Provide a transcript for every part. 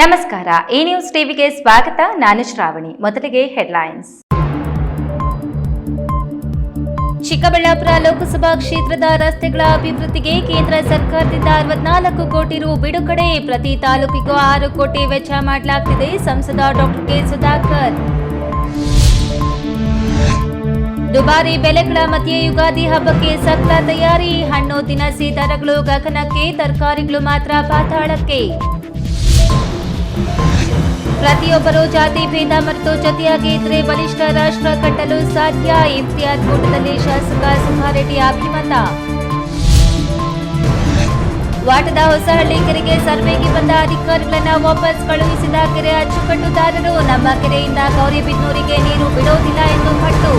ನಮಸ್ಕಾರ ಈ ನ್ಯೂಸ್ ಟಿವಿಗೆ ಸ್ವಾಗತ. ನಾನು ಶ್ರಾವಣಿ. ಮೊದಲಿಗೆ ಹೆಡ್ಲೈನ್ಸ್. ಚಿಕ್ಕಬಳ್ಳಾಪುರ ಲೋಕಸಭಾ ಕ್ಷೇತ್ರದ ರಸ್ತೆಗಳ ಅಭಿವೃದ್ಧಿಗೆ ಕೇಂದ್ರ ಸರ್ಕಾರದಿಂದ ಅರವತ್ನಾಲ್ಕು ಕೋಟಿ ರು ಬಿಡುಗಡೆ. ಪ್ರತಿ ತಾಲೂಕಿಗೂ ಆರು ಕೋಟಿ ವೆಚ್ಚ ಮಾಡಲಾಗ್ತಿದೆ ಸಂಸದ ಡಾಕ್ಟರ್ ಕೆ ಸುಧಾಕರ್. ದುಬಾರಿ ಬೆಲೆಗಳ ಮಧ್ಯೆ ಯುಗಾದಿ ಹಬ್ಬಕ್ಕೆ ಸಕಲ ತಯಾರಿ. ಹಣ್ಣು, ದಿನಸಿ ದರಗಳು ಗಗನಕ್ಕೆ, ತರಕಾರಿಗಳು ಮಾತ್ರ ಪಾತಾಳಕ್ಕೆ. ಪ್ರತಿಯೊಬ್ಬರು ಜಾತಿ ಭೇದ ಮರೆತು ಜೊತೆಯಾಗಿ ಇದ್ರೆ ಬಲಿಷ್ಠ ರಾಷ್ಟ್ರ ಕಟ್ಟಲು ಸಾಧ್ಯ? ಇಮ್ತಿಯಾಜ್ ಕೂಟದಲ್ಲಿ ಶಾಸಕ ಸುಧಾರೆಡ್ಡಿ ಅಭಿಮತ. ವಾಟದ ಹೊಸಹಳ್ಳಿ ಕೆರೆಗೆ ಸರ್ವೆಗೆ ಬಂದ ಅಧಿಕಾರಿಗಳನ್ನ ವಾಪಸ್ ಕಳುಹಿಸಿದ ಕೆರೆ ಅಚ್ಚುಕಟ್ಟುದಾರರು, ನಮ್ಮ ಕೆರೆಯಿಂದ ಗೌರಿಬಿದ್ನೂರಿಗೆ ನೀರು ಬಿಡೋದಿಲ್ಲ ಎಂದು ಪಟ್ಟು.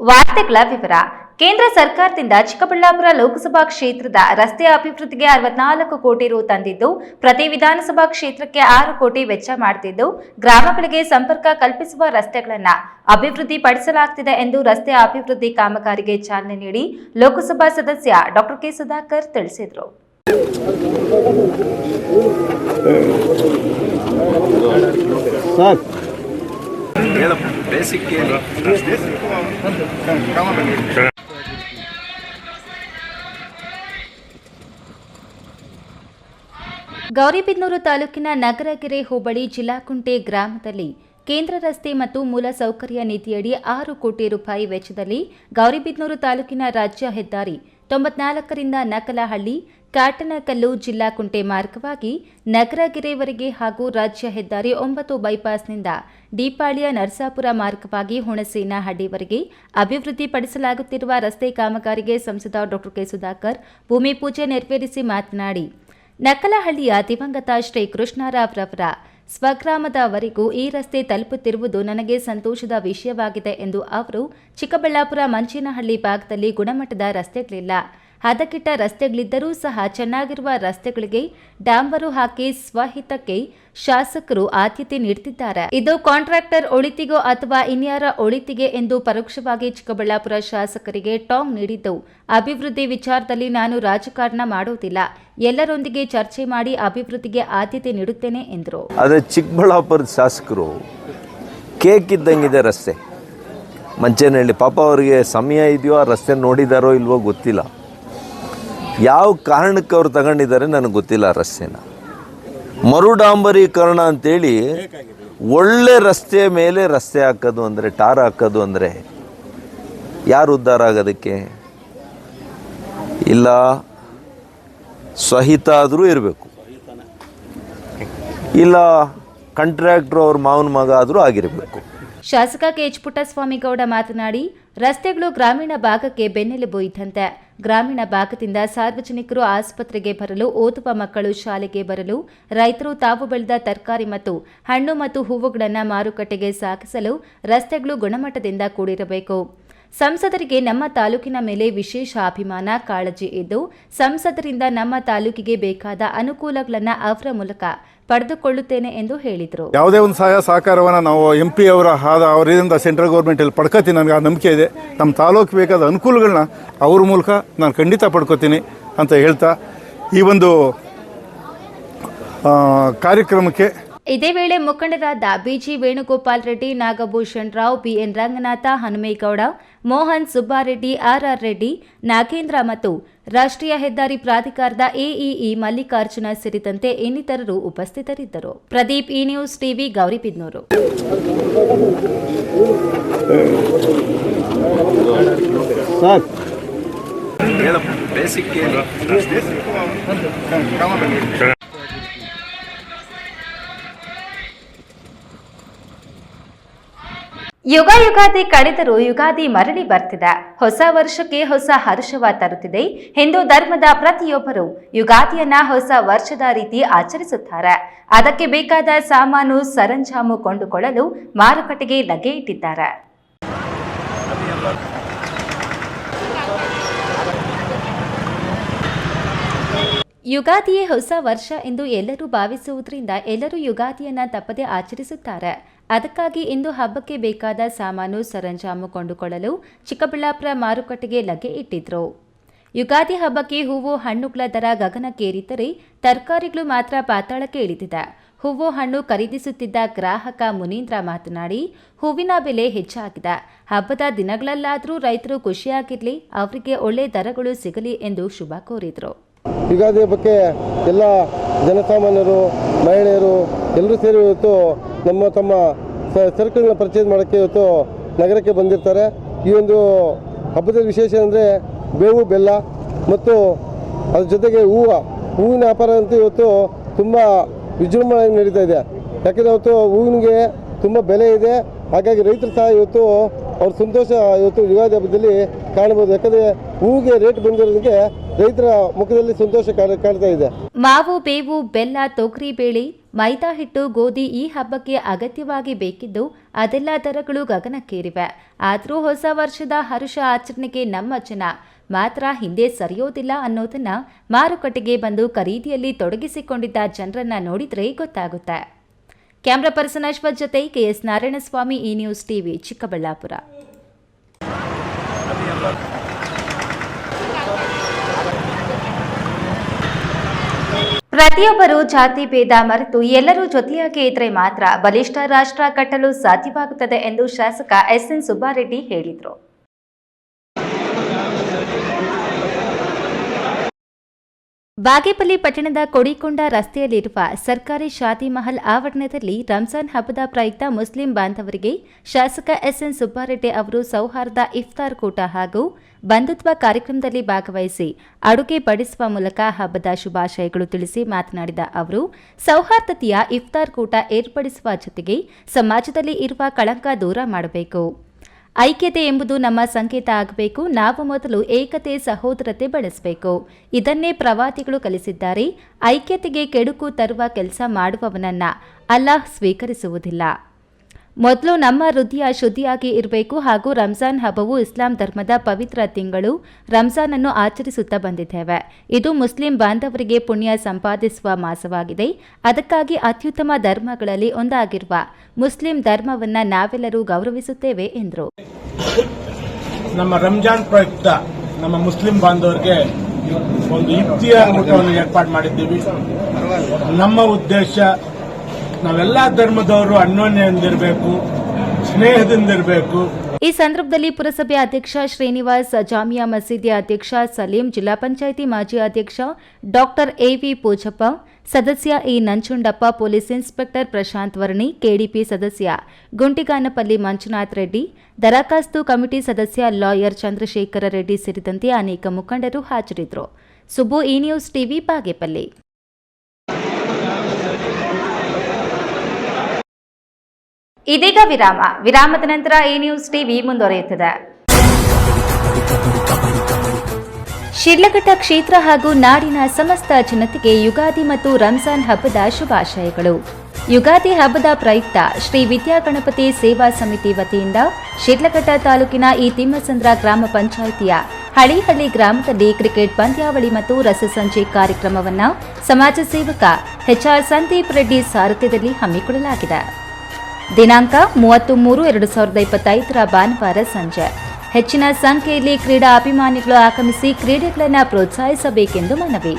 ವಾರ್ತೆಗಳ ವಿವರ ಕೇಂದ್ರ ಸರ್ಕಾರದಿಂದ ಚಿಕ್ಕಬಳ್ಳಾಪುರ ಲೋಕಸಭಾ ಕ್ಷೇತ್ರದ ರಸ್ತೆ ಅಭಿವೃದ್ಧಿಗೆ ಅರವತ್ನಾಲ್ಕು ಕೋಟಿ ರು ತಂದಿದ್ದು ಪ್ರತಿ ವಿಧಾನಸಭಾ ಕ್ಷೇತ್ರಕ್ಕೆ ಆರು ಕೋಟಿ ವೆಚ್ಚ ಮಾಡುತ್ತಿದ್ದು ಗ್ರಾಮಗಳಿಗೆ ಸಂಪರ್ಕ ಕಲ್ಪಿಸುವ ರಸ್ತೆಗಳನ್ನು ಅಭಿವೃದ್ಧಿ ಪಡಿಸಲಾಗುತ್ತಿದೆ ಎಂದು ರಸ್ತೆ ಅಭಿವೃದ್ಧಿ ಕಾಮಗಾರಿಗೆ ಚಾಲನೆ ನೀಡಿ ಲೋಕಸಭಾ ಸದಸ್ಯ ಡಾಕ್ಟರ್ ಕೆ. ಸುಧಾಕರ್ ತಿಳಿಸಿದರು. ಏನು ಗೌರಿಬಿದನೂರು ತಾಲೂಕಿನ ನಗರಗೆರೆ ಹೋಬಳಿ ಜಿಲ್ಲಾಕುಂಟೆ ಗ್ರಾಮದಲ್ಲಿ ಕೇಂದ್ರ ರಸ್ತೆ ಮತ್ತು ಮೂಲ ಸೌಕರ್ಯ ನಿಧಿಯಡಿ ಆರು ಕೋಟಿ ರೂಪಾಯಿ ವೆಚ್ಚದಲ್ಲಿ ಗೌರಿಬಿದನೂರು ತಾಲೂಕಿನ ರಾಜ್ಯ ಹೆದ್ದಾರಿ ತೊಂಬತ್ನಾಲ್ಕರಿಂದ ನಕಲಹಳ್ಳಿ, ಕಾಟನಕಲ್ಲು ಜಿಲ್ಲಾ ಕುಂಟೆ ಮಾರ್ಗವಾಗಿ ನಗರಗೆರೆವರೆಗೆ ಹಾಗೂ ರಾಜ್ಯ ಹೆದ್ದಾರಿ ಒಂಬತ್ತು ಬೈಪಾಸ್ನಿಂದ ದೀಪಾಳಿಯ ನರಸಾಪುರ ಮಾರ್ಗವಾಗಿ ಹುಣಸೇನಹಳ್ಳಿವರೆಗೆ ಅಭಿವೃದ್ಧಿಪಡಿಸಲಾಗುತ್ತಿರುವ ರಸ್ತೆ ಕಾಮಗಾರಿಗೆ ಸಂಸದ ಡಾಕ್ಟರ್ ಕೆ ಸುಧಾಕರ್ ಭೂಮಿ ಪೂಜೆ ನೆರವೇರಿಸಿ ಮಾತನಾಡಿ, ನಕಲಹಳ್ಳಿಯ ದಿವಂಗತ ಶ್ರೀ ಕೃಷ್ಣರಾವ್ ರವರ ಸ್ವಗ್ರಾಮದವರೆಗೂ ಈ ರಸ್ತೆ ತಲುಪುತ್ತಿರುವುದು ನನಗೆ ಸಂತೋಷದ ವಿಷಯವಾಗಿದೆ ಎಂದು ಅವರು ಚಿಕ್ಕಬಳ್ಳಾಪುರ ಮಂಚೇನಹಳ್ಳಿ ಭಾಗದಲ್ಲಿ ಗುಣಮಟ್ಟದ ರಸ್ತೆಗಳಿಲ್ಲ. ಹದಗೆಟ್ಟ ರಸ್ತೆಗಳಿದ್ದರೂ ಸಹ ಚೆನ್ನಾಗಿರುವ ರಸ್ತೆಗಳಿಗೆ ಡಾಂಬರು ಹಾಕಿ ಸ್ವಹಿತಕ್ಕೆ ಶಾಸಕರು ಆದ್ಯತೆ ನೀಡುತ್ತಿದ್ದಾರೆ. ಇದು ಕಾಂಟ್ರಾಕ್ಟರ್ ಒಳಿತಿಗೋ ಅಥವಾ ಇನ್ಯಾರ ಒಳಿತಿಗೆ ಎಂದು ಪರೋಕ್ಷವಾಗಿ ಚಿಕ್ಕಬಳ್ಳಾಪುರ ಶಾಸಕರಿಗೆ ಟಾಂಗ್ ನೀಡಿದ್ದವು ಅಭಿವೃದ್ಧಿ ವಿಚಾರದಲ್ಲಿ ನಾನು ರಾಜಕಾರಣ ಮಾಡುವುದಿಲ್ಲ ಎಲ್ಲರೊಂದಿಗೆ ಚರ್ಚೆ ಮಾಡಿ ಅಭಿವೃದ್ಧಿಗೆ ಆದ್ಯತೆ ನೀಡುತ್ತೇನೆ ಎಂದರು. ಆದರೆ ಚಿಕ್ಕಬಳ್ಳಾಪುರದ ಶಾಸಕರು ಕೇಕ್ ಇದ್ದಂಗಿದೆ ರಸ್ತೆ. ಮಂಚೇನಹಳ್ಳಿ ಪಾಪ ಅವರಿಗೆ ಸಮಯ ಇದೆಯೋ ಆ ರಸ್ತೆ ನೋಡಿದಾರೋ ಇಲ್ವೋ ಗೊತ್ತಿಲ್ಲ. ಯಾವ ಕಾರಣಕ್ಕೆ ಅವ್ರು ತಗೊಂಡಿದ್ದಾರೆ ನನಗೆ ಗೊತ್ತಿಲ್ಲ ರಸ್ತೆನ. ಮರುಡಾಂಬರೀಕರಣ ಅಂತೇಳಿ ಒಳ್ಳೆ ರಸ್ತೆ ಮೇಲೆ ರಸ್ತೆ ಹಾಕೋದು ಅಂದರೆ, ಟಾರ್ ಹಾಕೋದು ಅಂದರೆ ಯಾರು ಉದ್ಧಾರ ಆಗೋದಕ್ಕೆ? ಇಲ್ಲ ಸಹಿತ ಆದರೂ ಇರಬೇಕು. ಇಲ್ಲ, ಕಂಟ್ರಾಕ್ಟ್ರು ಅವ್ರ ಮಾವನ ಮಗ ಆದರೂ ಆಗಿರಬೇಕು. ಶಾಸಕ ಕೆ ಎಚ್ ಪುಟ್ಟಸ್ವಾಮಿಗೌಡ ಮಾತನಾಡಿ, ರಸ್ತೆಗಳು ಗ್ರಾಮೀಣ ಭಾಗಕ್ಕೆ ಬೆನ್ನೆಲುಬು ಇದ್ದಂತೆ. ಗ್ರಾಮೀಣ ಭಾಗದಿಂದ ಸಾರ್ವಜನಿಕರು ಆಸ್ಪತ್ರೆಗೆ ಬರಲು, ಓದುವ ಮಕ್ಕಳು ಶಾಲೆಗೆ ಬರಲು, ರೈತರು ತಾವು ಬೆಳೆದ ತರಕಾರಿ ಮತ್ತು ಹಣ್ಣು ಮತ್ತು ಹೂವುಗಳನ್ನು ಮಾರುಕಟ್ಟೆಗೆ ಸಾಗಿಸಲು ರಸ್ತೆಗಳು ಗುಣಮಟ್ಟದಿಂದ ಕೂಡಿರಬೇಕು. ಸಂಸದರಿಗೆ ನಮ್ಮ ತಾಲೂಕಿನ ಮೇಲೆ ವಿಶೇಷ ಅಭಿಮಾನ ಕಾಳಜಿ ಇದ್ದು ಸಂಸದರಿಂದ ನಮ್ಮ ತಾಲೂಕಿಗೆ ಬೇಕಾದ ಅನುಕೂಲಗಳನ್ನು ಅವರ ಮೂಲಕ ಪಡೆದುಕೊಳ್ಳುತ್ತೇನೆ ಎಂದು ಹೇಳಿದರು. ಯಾವುದೇ ಒಂದು ಸಹಾಯ ಸಹಕಾರವನ್ನು ನಾವು ಎಂ ಪಿ ಅವರ ಆದ ಅವರಿಂದ ಸೆಂಟ್ರಲ್ ಗೌರ್ಮೆಂಟಲ್ಲಿ ಪಡ್ಕೋತೀನಿ ನನಗೆ ಆ ನಂಬಿಕೆ ಇದೆ. ನಮ್ಮ ತಾಲೂಕು ಬೇಕಾದ ಅನುಕೂಲಗಳನ್ನ ಅವ್ರ ಮೂಲಕ ನಾನು ಖಂಡಿತ ಪಡ್ಕೋತೀನಿ ಅಂತ ಹೇಳ್ತಾ ಈ ಒಂದು ಕಾರ್ಯಕ್ರಮಕ್ಕೆ ಇದೇ ವೇಳೆ ಮುಖಂಡರಾದ BG Venugopal Reddy Nagabhushan Rao BN Ranganatha Hanumegowda Mohan Subbareddy RR Reddy Nagendra ಮತ್ತು ರಾಷ್ಟ್ರೀಯ ಹೆದ್ದಾರಿ ಪ್ರಾಧಿಕಾರದ ಎಇಇ ಮಲ್ಲಿಕಾರ್ಜುನ ಸೇರಿದಂತೆ ಇನ್ನಿತರರು ಉಪಸ್ಥಿತರಿದ್ದರು. Pradeep E news TV Gauribidanur basic ಯುಗ ಯುಗಾದಿ ಕಳೆದರೂ ಯುಗಾದಿ ಮರಳಿ ಬರ್ತಿದೆ. ಹೊಸ ವರ್ಷಕ್ಕೆ ಹೊಸ ಹರ್ಷವ ತರುತ್ತಿದೆ. ಹಿಂದೂ ಧರ್ಮದ ಪ್ರತಿಯೊಬ್ಬರು ಯುಗಾದಿಯನ್ನ ಹೊಸ ವರ್ಷದ ರೀತಿ ಆಚರಿಸುತ್ತಾರೆ. ಅದಕ್ಕೆ ಬೇಕಾದ ಸಾಮಾನು, ಸರಂಜಾಮು ಕೊಂಡುಕೊಳ್ಳಲು ಮಾರುಕಟ್ಟೆಗೆ ಲಗ್ಗೆ ಇಟ್ಟಿದ್ದಾರೆ. ಯುಗಾದಿಯೇ ಹೊಸ ವರ್ಷ ಎಂದು ಎಲ್ಲರೂ ಭಾವಿಸುವುದರಿಂದ ಎಲ್ಲರೂ ಯುಗಾದಿಯನ್ನ ತಪ್ಪದೆ ಆಚರಿಸುತ್ತಾರೆ. ಅದಕ್ಕಾಗಿ ಇಂದು ಹಬ್ಬಕ್ಕೆ ಬೇಕಾದ ಸಾಮಾನು ಸರಂಜಾಮು ಕೊಂಡುಕೊಳ್ಳಲು ಚಿಕ್ಕಬಳ್ಳಾಪುರ ಮಾರುಕಟ್ಟೆಗೆ ಲಗ್ಗೆ ಇಟ್ಟಿದ್ರು. ಯುಗಾದಿ ಹಬ್ಬಕ್ಕೆ ಹೂವು ಹಣ್ಣುಗಳ ದರ ಗಗನಕ್ಕೇರಿದ್ದರೆ ತರಕಾರಿಗಳು ಮಾತ್ರ ಪಾತಾಳಕ್ಕೆ ಇಳಿದಿದೆ. ಹೂವು ಹಣ್ಣು ಖರೀದಿಸುತ್ತಿದ್ದ ಗ್ರಾಹಕ ಮುನೀಂದ್ರ ಮಾತನಾಡಿ, ಹೂವಿನ ಬೆಲೆ ಹೆಚ್ಚಾಗಿದೆ. ಹಬ್ಬದ ದಿನಗಳಲ್ಲಾದರೂ ರೈತರು ಖುಷಿಯಾಗಿರಲಿ, ಅವರಿಗೆ ಒಳ್ಳೆ ದರಗಳು ಸಿಗಲಿ ಎಂದು ಶುಭ ಕೋರಿದರು. ಯುಗಾದಿ ಹಬ್ಬಕ್ಕೆ ಎಲ್ಲ ಜನಸಾಮಾನ್ಯರು, ಮಹಿಳೆಯರು ಎಲ್ಲರೂ ಸೇರಿ ನಮ್ಮ ತಮ್ಮ ಸರ್ಕಲ್ನ ಪರ್ಚೇಸ್ ಮಾಡೋಕ್ಕೆ ಇವತ್ತು ನಗರಕ್ಕೆ ಬಂದಿರ್ತಾರೆ. ಈ ಒಂದು ಹಬ್ಬದ ವಿಶೇಷ ಅಂದರೆ ಬೇವು, ಬೆಲ್ಲ ಮತ್ತು ಅದ್ರ ಜೊತೆಗೆ ಹೂವು. ಹೂವಿನ ವ್ಯಾಪಾರ ಅಂತೂ ಇವತ್ತು ತುಂಬ ವಿಜೃಂಭಣೆಯಾಗಿ ನಡೀತಾ ಇದೆ. ಯಾಕೆಂದರೆ ಇವತ್ತು ಹೂವಿನಿಗೆ ತುಂಬ ಬೆಲೆ ಇದೆ. ಹಾಗಾಗಿ ರೈತರು ಸಹ ಇವತ್ತು ಅವ್ರ ಸಂತೋಷ ಇವತ್ತು ಯುಗಾದಿ ಹಬ್ಬದಲ್ಲಿ ಕಾಣಬಹುದು. ಯಾಕಂದ್ರೆ ಹೂವಿಗೆ ರೇಟ್ ಬಂದಿರೋದಕ್ಕೆ ರೈತರ ಮುಖದಲ್ಲಿ ಸಂತೋಷ ಕಾಣ ಕಾಣ್ತಾ ಇದೆ. ಮಾವು, ಬೇವು, ಬೆಲ್ಲ, ತೊಗರಿ, ಬೇಳೆ ಮೈದಾ ಹಿಟ್ಟು ಗೋಧಿ ಈ ಹಬ್ಬಕ್ಕೆ ಅಗತ್ಯವಾಗಿ ಬೇಕಿದ್ದು ಅದೆಲ್ಲ ದರಗಳು ಗಗನಕ್ಕೇರಿವೆ. ಆದರೂ ಹೊಸ ವರ್ಷದ ಹರುಷ ಆಚರಣೆಗೆ ನಮ್ಮ ಜನ ಮಾತ್ರ ಹಿಂದೆ ಸರಿಯೋದಿಲ್ಲ ಅನ್ನೋದನ್ನ ಮಾರುಕಟ್ಟೆಗೆ ಬಂದು ಖರೀದಿಯಲ್ಲಿ ತೊಡಗಿಸಿಕೊಂಡಿದ್ದ ಜನರನ್ನ ನೋಡಿದ್ರೆ ಗೊತ್ತಾಗುತ್ತೆ. ಕ್ಯಾಮ್ರಾ ಪರ್ಸನ್ ಅಶ್ವಥ್ ಜೊತೆ ಕೆಎಸ್ ನಾರಾಯಣಸ್ವಾಮಿ ಈ ನ್ಯೂಸ್ ಟಿವಿ ಚಿಕ್ಕಬಳ್ಳಾಪುರ. ಪ್ರತಿಯೊಬ್ಬರು ಜಾತಿ ಭೇದ ಮರೆತು ಎಲ್ಲರೂ ಜೊತೆಯಾಗಿ ಇದ್ರೆ ಮಾತ್ರ ಬಲಿಷ್ಠ ರಾಷ್ಟ್ರ ಕಟ್ಟಲು ಸಾಧ್ಯವಾಗುತ್ತದೆ ಎಂದು ಶಾಸಕ ಎಸ್ಎನ್ ಸುಬ್ಬಾರೆಡ್ಡಿ ಹೇಳಿದರು. ಬಾಗೇಪಲ್ಲಿ ಪಟ್ಟಣದ ಕೊಡಿಕೊಂಡ ರಸ್ತೆಯಲ್ಲಿರುವ ಸರ್ಕಾರಿ ಶಾದಿ ಮಹಲ್ ಆವರಣದಲ್ಲಿ ರಂಜಾನ್ ಹಬ್ಬದ ಪ್ರಯುಕ್ತ ಮುಸ್ಲಿಂ ಬಾಂಧವರಿಗೆ ಶಾಸಕ ಎಸ್ಎನ್ ಸುಬ್ಬಾರೆಡ್ಡಿ ಅವರು ಸೌಹಾರ್ದ ಇಫ್ತಾರ್ ಕೂಟ ಹಾಗೂ ಬಂಧುತ್ವ ಕಾರ್ಯಕ್ರಮದಲ್ಲಿ ಭಾಗವಹಿಸಿ ಅಡುಗೆ ಬಡಿಸುವ ಮೂಲಕ ಹಬ್ಬದ ಶುಭಾಶಯಗಳು ತಿಳಿಸಿ ಮಾತನಾಡಿದ ಅವರು, ಸೌಹಾರ್ದತೆಯ ಇಫ್ತಾರ್ ಕೂಟ ಏರ್ಪಡಿಸುವ ಜೊತೆಗೆ ಸಮಾಜದಲ್ಲಿ ಇರುವ ಕಳಂಕ ದೂರ ಮಾಡಬೇಕು. ಐಕ್ಯತೆ ಎಂಬುದು ನಮ್ಮ ಸಂಕೇತ ಆಗಬೇಕು. ನಾವು ಮೊದಲು ಏಕತೆ, ಸಹೋದರತೆ ಬಳಸಬೇಕು. ಇದನ್ನೇ ಪ್ರವಾದಿಗಳು ಕಲಿಸಿದ್ದಾರೆ. ಐಕ್ಯತೆಗೆ ಕೆಡುಕು ತರುವ ಕೆಲಸ ಮಾಡುವವನನ್ನ ಅಲ್ಲಾಹ್ ಸ್ವೀಕರಿಸುವುದಿಲ್ಲ. ಮೊದಲು ನಮ್ಮ ಹೃದಯ ಶುದ್ಧಿಯಾಗಿ ಇರಬೇಕು ಹಾಗೂ ರಂಜಾನ್ ಹಬ್ಬವು ಇಸ್ಲಾಂ ಧರ್ಮದ ಪವಿತ್ರ ತಿಂಗಳು ರಂಜಾನ್ ಅನ್ನು ಆಚರಿಸುತ್ತಾ ಬಂದಿದ್ದೇವೆ. ಇದು ಮುಸ್ಲಿಂ ಬಾಂಧವರಿಗೆ ಪುಣ್ಯ ಸಂಪಾದಿಸುವ ಮಾಸವಾಗಿದೆ. ಅದಕ್ಕಾಗಿ ಅತ್ಯುತ್ತಮ ಧರ್ಮಗಳಲ್ಲಿ ಒಂದಾಗಿರುವ ಮುಸ್ಲಿಂ ಧರ್ಮವನ್ನ ನಾವೆಲ್ಲರೂ ಗೌರವಿಸುತ್ತೇವೆ ಎಂದರು. ನಮ್ಮ ರಂಜಾನ್ ಪ್ರಯುಕ್ತ ನಮ್ಮ ಮುಸ್ಲಿಂ ಬಾಂಧವರಿಗೆ ಒಂದು ಇಫ್ತಿಯಾರ್ ಊಟವನ್ನು ಏರ್ಪಾಡು ಮಾಡಿದ್ದೀವಿ. ನಮ್ಮ ಉದ್ದೇಶ ನಾವೆಲ್ಲ ಧರ್ಮದವರು ಅನ್ಯೋನ್ಯದಿಂದಿರಬೇಕು ಸ್ನೇಹದಿಂದಿರಬೇಕು. ಈ ಸಂದರ್ಭದಲ್ಲಿ ಪುರಸಭೆ ಅಧ್ಯಕ್ಷ ಶ್ರೀನಿವಾಸ್, ಜಾಮಿಯಾ ಮಸೀದಿ ಅಧ್ಯಕ್ಷ ಸಲೀಂ, ಜಿಲ್ಲಾ ಪಂಚಾಯಿತಿ ಮಾಜಿ ಅಧ್ಯಕ್ಷ ಡಾಕ್ಟರ್ ಎವಿ ಪೂಜಪ್ಪ, ಸದಸ್ಯ E. Nanjundappa, police inspector Prashanth Varni, KDP ಸದಸ್ಯ ಗುಂಟಿಗಾನಪಲ್ಲಿ ಮಂಜುನಾಥ್ ರೆಡ್ಡಿ, ದರಖಾಸ್ತು ಕಮಿಟಿ ಸದಸ್ಯ ಲಾಯರ್ ಚಂದ್ರಶೇಖರ ರೆಡ್ಡಿ ಸೇರಿದಂತೆ ಅನೇಕ ಮುಖಂಡರು ಹಾಜರಿದ್ದರು. ಸುಬ್ಬು ಈ ನ್ಯೂಸ್ ಟಿವಿ, ಬಾಗೇಪಲ್ಲಿ. ಇದೀಗ ವಿರಾಮ. ವಿರಾಮದ ನಂತರ ಈ ನ್ಯೂಸ್ ಟಿವಿ ಮುಂದುವರಿಯುತ್ತದೆ. ಶಿಡ್ಲಘಟ್ಟ ಕ್ಷೇತ್ರ ಹಾಗೂ ನಾಡಿನ ಸಮಸ್ತ ಜನತೆಗೆ ಯುಗಾದಿ ಮತ್ತು ರಂಜಾನ್ ಹಬ್ಬದ ಶುಭಾಶಯಗಳು. ಯುಗಾದಿ ಹಬ್ಬದ ಪ್ರಯುಕ್ತ ಶ್ರೀ ವಿದ್ಯಾಗಣಪತಿ ಸೇವಾ ಸಮಿತಿ ವತಿಯಿಂದ ಶಿಡ್ಲಘಟ್ಟ ತಾಲೂಕಿನ ಈ ತಿಮ್ಮಸಂದ್ರ ಗ್ರಾಮ ಪಂಚಾಯಿತಿಯ ಹಳಿಹಳ್ಳಿ ಗ್ರಾಮದಲ್ಲಿ ಕ್ರಿಕೆಟ್ ಪಂದ್ಯಾವಳಿ ಮತ್ತು ರಸಸಂಜೆ ಕಾರ್ಯಕ್ರಮವನ್ನು ಸಮಾಜ ಸೇವಕ ಎಚ್ಆರ್ ಸಂದೀಪ್ ರೆಡ್ಡಿ ಸಾರಥ್ಯದಲ್ಲಿ ಹಮ್ಮಿಕೊಳ್ಳಲಾಗಿದೆ. ದಿನಾಂಕ ಮೂವತ್ತು ಮೂರು ಎರಡು ಸಾವಿರದ ಇಪ್ಪತ್ತೈದರ ಭಾನುವಾರ ಸಂಜೆ. ಹೆಚ್ಚಿನ ಸಂಖ್ಯೆಯಲ್ಲಿ ಕ್ರೀಡಾ ಅಭಿಮಾನಿಗಳು ಆಗಮಿಸಿ ಕ್ರೀಡೆಗಳನ್ನು ಪ್ರೋತ್ಸಾಹಿಸಬೇಕೆಂದು ಮನವಿ.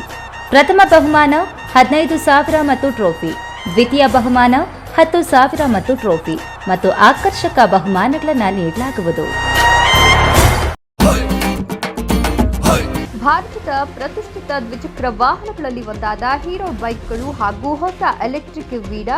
ಪ್ರಥಮ ಬಹುಮಾನ ಹದಿನೈದು ಸಾವಿರ ಮತ್ತು ಟ್ರೋಫಿ. ದ್ವಿತೀಯ ಬಹುಮಾನ ಹತ್ತು ಸಾವಿರ ಮತ್ತು ಟ್ರೋಫಿ ಮತ್ತು ಆಕರ್ಷಕ ಬಹುಮಾನಗಳನ್ನು ನೀಡಲಾಗುವುದು. ಭಾರತದ ಪ್ರತಿಷ್ಠಿತ ದ್ವಿಚಕ್ರ ವಾಹನಗಳಲ್ಲಿ ಒಂದಾದ ಹೀರೋ ಬೈಕ್ಗಳು ಹಾಗೂ ಹೊಸ ಎಲೆಕ್ಟ್ರಿಕ್ ವೀಡಾ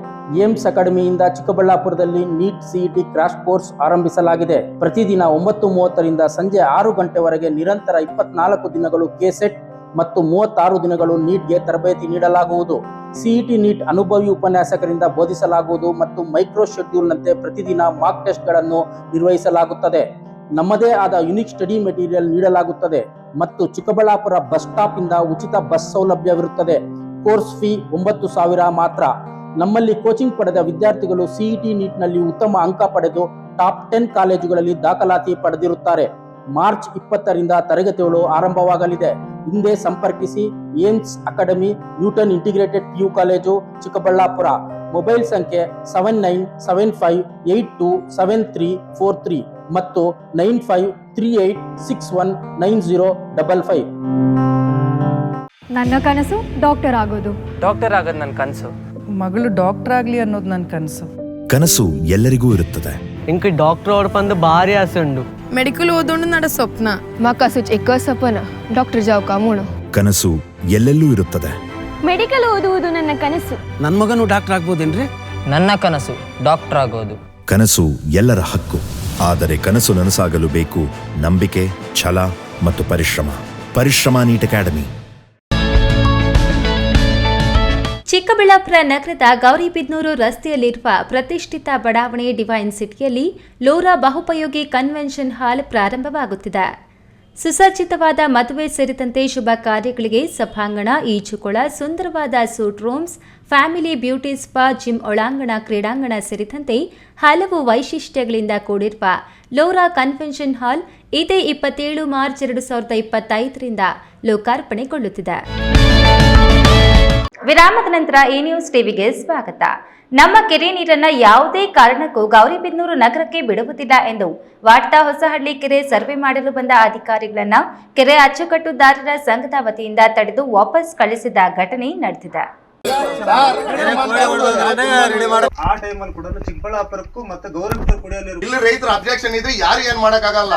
ಏಮ್ಸ್ ಅಕಾಡೆಮಿಯಿಂದ ಚಿಕ್ಕಬಳ್ಳಾಪುರದಲ್ಲಿ ನೀಟ್ ಸಿಇಟಿ ಕ್ರಾಶ್ ಕೋರ್ಸ್ ಆರಂಭಿಸಲಾಗಿದೆ. ಪ್ರತಿದಿನ ಒಂಬತ್ತು ಮೂವತ್ತರಿಂದ ಸಂಜೆ ಆರು ಗಂಟೆವರೆಗೆ ನಿರಂತರ ಇಪ್ಪತ್ನಾಲ್ಕು ದಿನಗಳು ಕೆಸೆಟ್ ಮತ್ತು ಮೂವತ್ತಾರು ದಿನಗಳು ನೀಟ್ಗೆ ತರಬೇತಿ ನೀಡಲಾಗುವುದು. ಸಿಇಟಿ ನೀಟ್ ಅನುಭವಿ ಉಪನ್ಯಾಸಕರಿಂದ ಬೋಧಿಸಲಾಗುವುದು ಮತ್ತು ಮೈಕ್ರೋ ಶೆಡ್ಯೂಲ್ನಂತೆ ಪ್ರತಿದಿನ ಮಾಕ್ ಟೆಸ್ಟ್ಗಳನ್ನು ನಿರ್ವಹಿಸಲಾಗುತ್ತದೆ. ನಮ್ಮದೇ ಆದ ಯುನಿಕ್ ಸ್ಟಡಿ ಮೆಟೀರಿಯಲ್ ನೀಡಲಾಗುತ್ತದೆ ಮತ್ತು ಚಿಕ್ಕಬಳ್ಳಾಪುರ ಬಸ್ ಸ್ಟಾಪ್ ಇಂದ ಉಚಿತ ಬಸ್ ಸೌಲಭ್ಯವಿರುತ್ತದೆ. ಕೋರ್ಸ್ ಫೀ ಒಂಬತ್ತು ಸಾವಿರ ಮಾತ್ರ. ನಮ್ಮಲ್ಲಿ ಕೋಚಿಂಗ್ ಪಡೆದ ವಿದ್ಯಾರ್ಥಿಗಳು ಸಿಇಟಿ ನೀಟ್ನಲ್ಲಿ ಉತ್ತಮ ಅಂಕ ಪಡೆದು ಟಾಪ್ ಟೆನ್ ಕಾಲೇಜುಗಳಲ್ಲಿ ದಾಖಲಾತಿ ಪಡೆದಿರುತ್ತಾರೆ. ಮಾರ್ಚ್ ಇಪ್ಪತ್ತರಿಂದ ತರಗತಿಗಳು ಆರಂಭವಾಗಲಿದೆ. ಹಿಂದೆ ಸಂಪರ್ಕಿಸಿ Aims academy Newton integrated PU college Chikkaballapura. Mobile ಸಂಖ್ಯೆ seven nine seven five eight two seven three four three ಮತ್ತು nine five three eight six one nine zero double five ನನ್ನ ಕನಸು ಡಾಕ್ಟರ್ ಆಗೋದು. ಡಾಕ್ಟರ್ ಆಗೋದು ನನ್ನ ಕನಸು. ಮಗಳು ಡಾಕ್ಟರ್ ಆಗಲಿ ಅನ್ನೋದು ನನ್ನ ಕನಸು. ಕನಸು ಎಲ್ಲರಿಗೂ ಇರುತ್ತದೆ. ಇಂಕ ಡಾಕ್ಟರ್ ಅವ್ರ ಬಂದು ಭಾರಿ ಆಸೆ ಉಂಡು. ಮೆಡಿಕಲ್ ಓದೋಣ ನಡ ಸ್ವಪ್ನ. ಮಕ್ಕಸುಚ್ ಎಕ್ಕ ಸಪನ ಡಾಕ್ಟರ್ ಜಾವ್ ಕಾಮೋಣ ಕನಸು ಎಲ್ಲೆಲ್ಲೂ ಇರುತ್ತದೆ. ಮೆಡಿಕಲ್ ಓದುವುದು ನನ್ನ ಕನಸು. ನನ್ನ ಮಗನು ಡಾಕ್ಟರ್ ಆಗ್ಬೋದೇನ್ರಿ? ನನ್ನ ಕನಸು ಡಾಕ್ಟರ್ ಆಗೋದು. ಕನಸು ಎಲ್ಲರ ಹಕ್ಕು. ಆದರೆ ಕನಸು ನನಸಾಗಲು ಬೇಕು ನಂಬಿಕೆ ಛಲ ಮತ್ತು ಪರಿಶ್ರಮ. ಪರಿಶ್ರಮ ನೀಟ್ ಅಕಾಡೆಮಿ. ಚಿಕ್ಕಬಳ್ಳಾಪುರ ನಗರದ ಗೌರಿಬಿದನೂರು ರಸ್ತೆಯಲ್ಲಿರುವ ಪ್ರತಿಷ್ಠಿತ ಬಡಾವಣೆ ಡಿವೈನ್ ಸಿಟಿಯಲ್ಲಿ ಲೋರಾ ಬಹುಪಯೋಗಿ ಕನ್ವೆನ್ಷನ್ ಹಾಲ್ ಪ್ರಾರಂಭವಾಗುತ್ತಿದೆ. ಸುಸಜ್ಜಿತವಾದ ಮದುವೆ ಸೇರಿದಂತೆ ಶುಭ ಕಾರ್ಯಗಳಿಗೆ ಸಭಾಂಗಣ, ಈಜುಕೊಳ, ಸುಂದರವಾದ suite rooms, family beauty spa, gym ಒಳಾಂಗಣ, ಕ್ರೀಡಾಂಗಣ ಸೇರಿದಂತೆ ಹಲವು ವೈಶಿಷ್ಟ್ಯಗಳಿಂದ ಕೂಡಿರುವ ಲೋರಾ ಕನ್ವೆನ್ಷನ್ ಹಾಲ್ ಇದೇ ಇಪ್ಪತ್ತೇಳು ಮಾರ್ಚ್ ಎರಡು ಸಾವಿರದ ಇಪ್ಪತ್ತೈದರಿಂದ ಲೋಕಾರ್ಪಣೆಗೊಳ್ಳುತ್ತಿದೆ. ವಿರಾಮದ ನಂತರ ಈ ನ್ಯೂಸ್ ಟಿವಿಗೆ ಸ್ವಾಗತ. ನಮ್ಮ ಕೆರೆ ನೀರನ್ನ ಯಾವುದೇ ಕಾರಣಕ್ಕೂ ಗೌರಿಬಿದನೂರು ನಗರಕ್ಕೆ ಬಿಡುವುದಿಲ್ಲ ಎಂದು ವಾಡ್ತಾ ಹೊಸಹಳ್ಳಿ ಕೆರೆ ಸರ್ವೆ ಮಾಡಲು ಬಂದ ಅಧಿಕಾರಿಗಳನ್ನ ಕೆರೆ ಅಚ್ಚುಕಟ್ಟುದಾರರ ಸಂಘದ ವತಿಯಿಂದ ತಡೆದು ವಾಪಸ್ ಕಳಿಸಿದ ಘಟನೆ ನಡೆದಿದೆ. ಆ ಟೈಮಲ್ಲಿ ಕೂಡ ಚಿಕ್ಕಬಳ್ಳಾಪುರಕ್ಕೂ ಮತ್ತೆ ಗೌರವ ಕುಡಿಯಲು ಇಲ್ಲಿ ರೈತರ ಅಬ್ಜೆಕ್ಷನ್ ಇದ್ರೆ ಯಾರು ಏನ್ ಮಾಡಕ್ಕಾಗಲ್ಲ.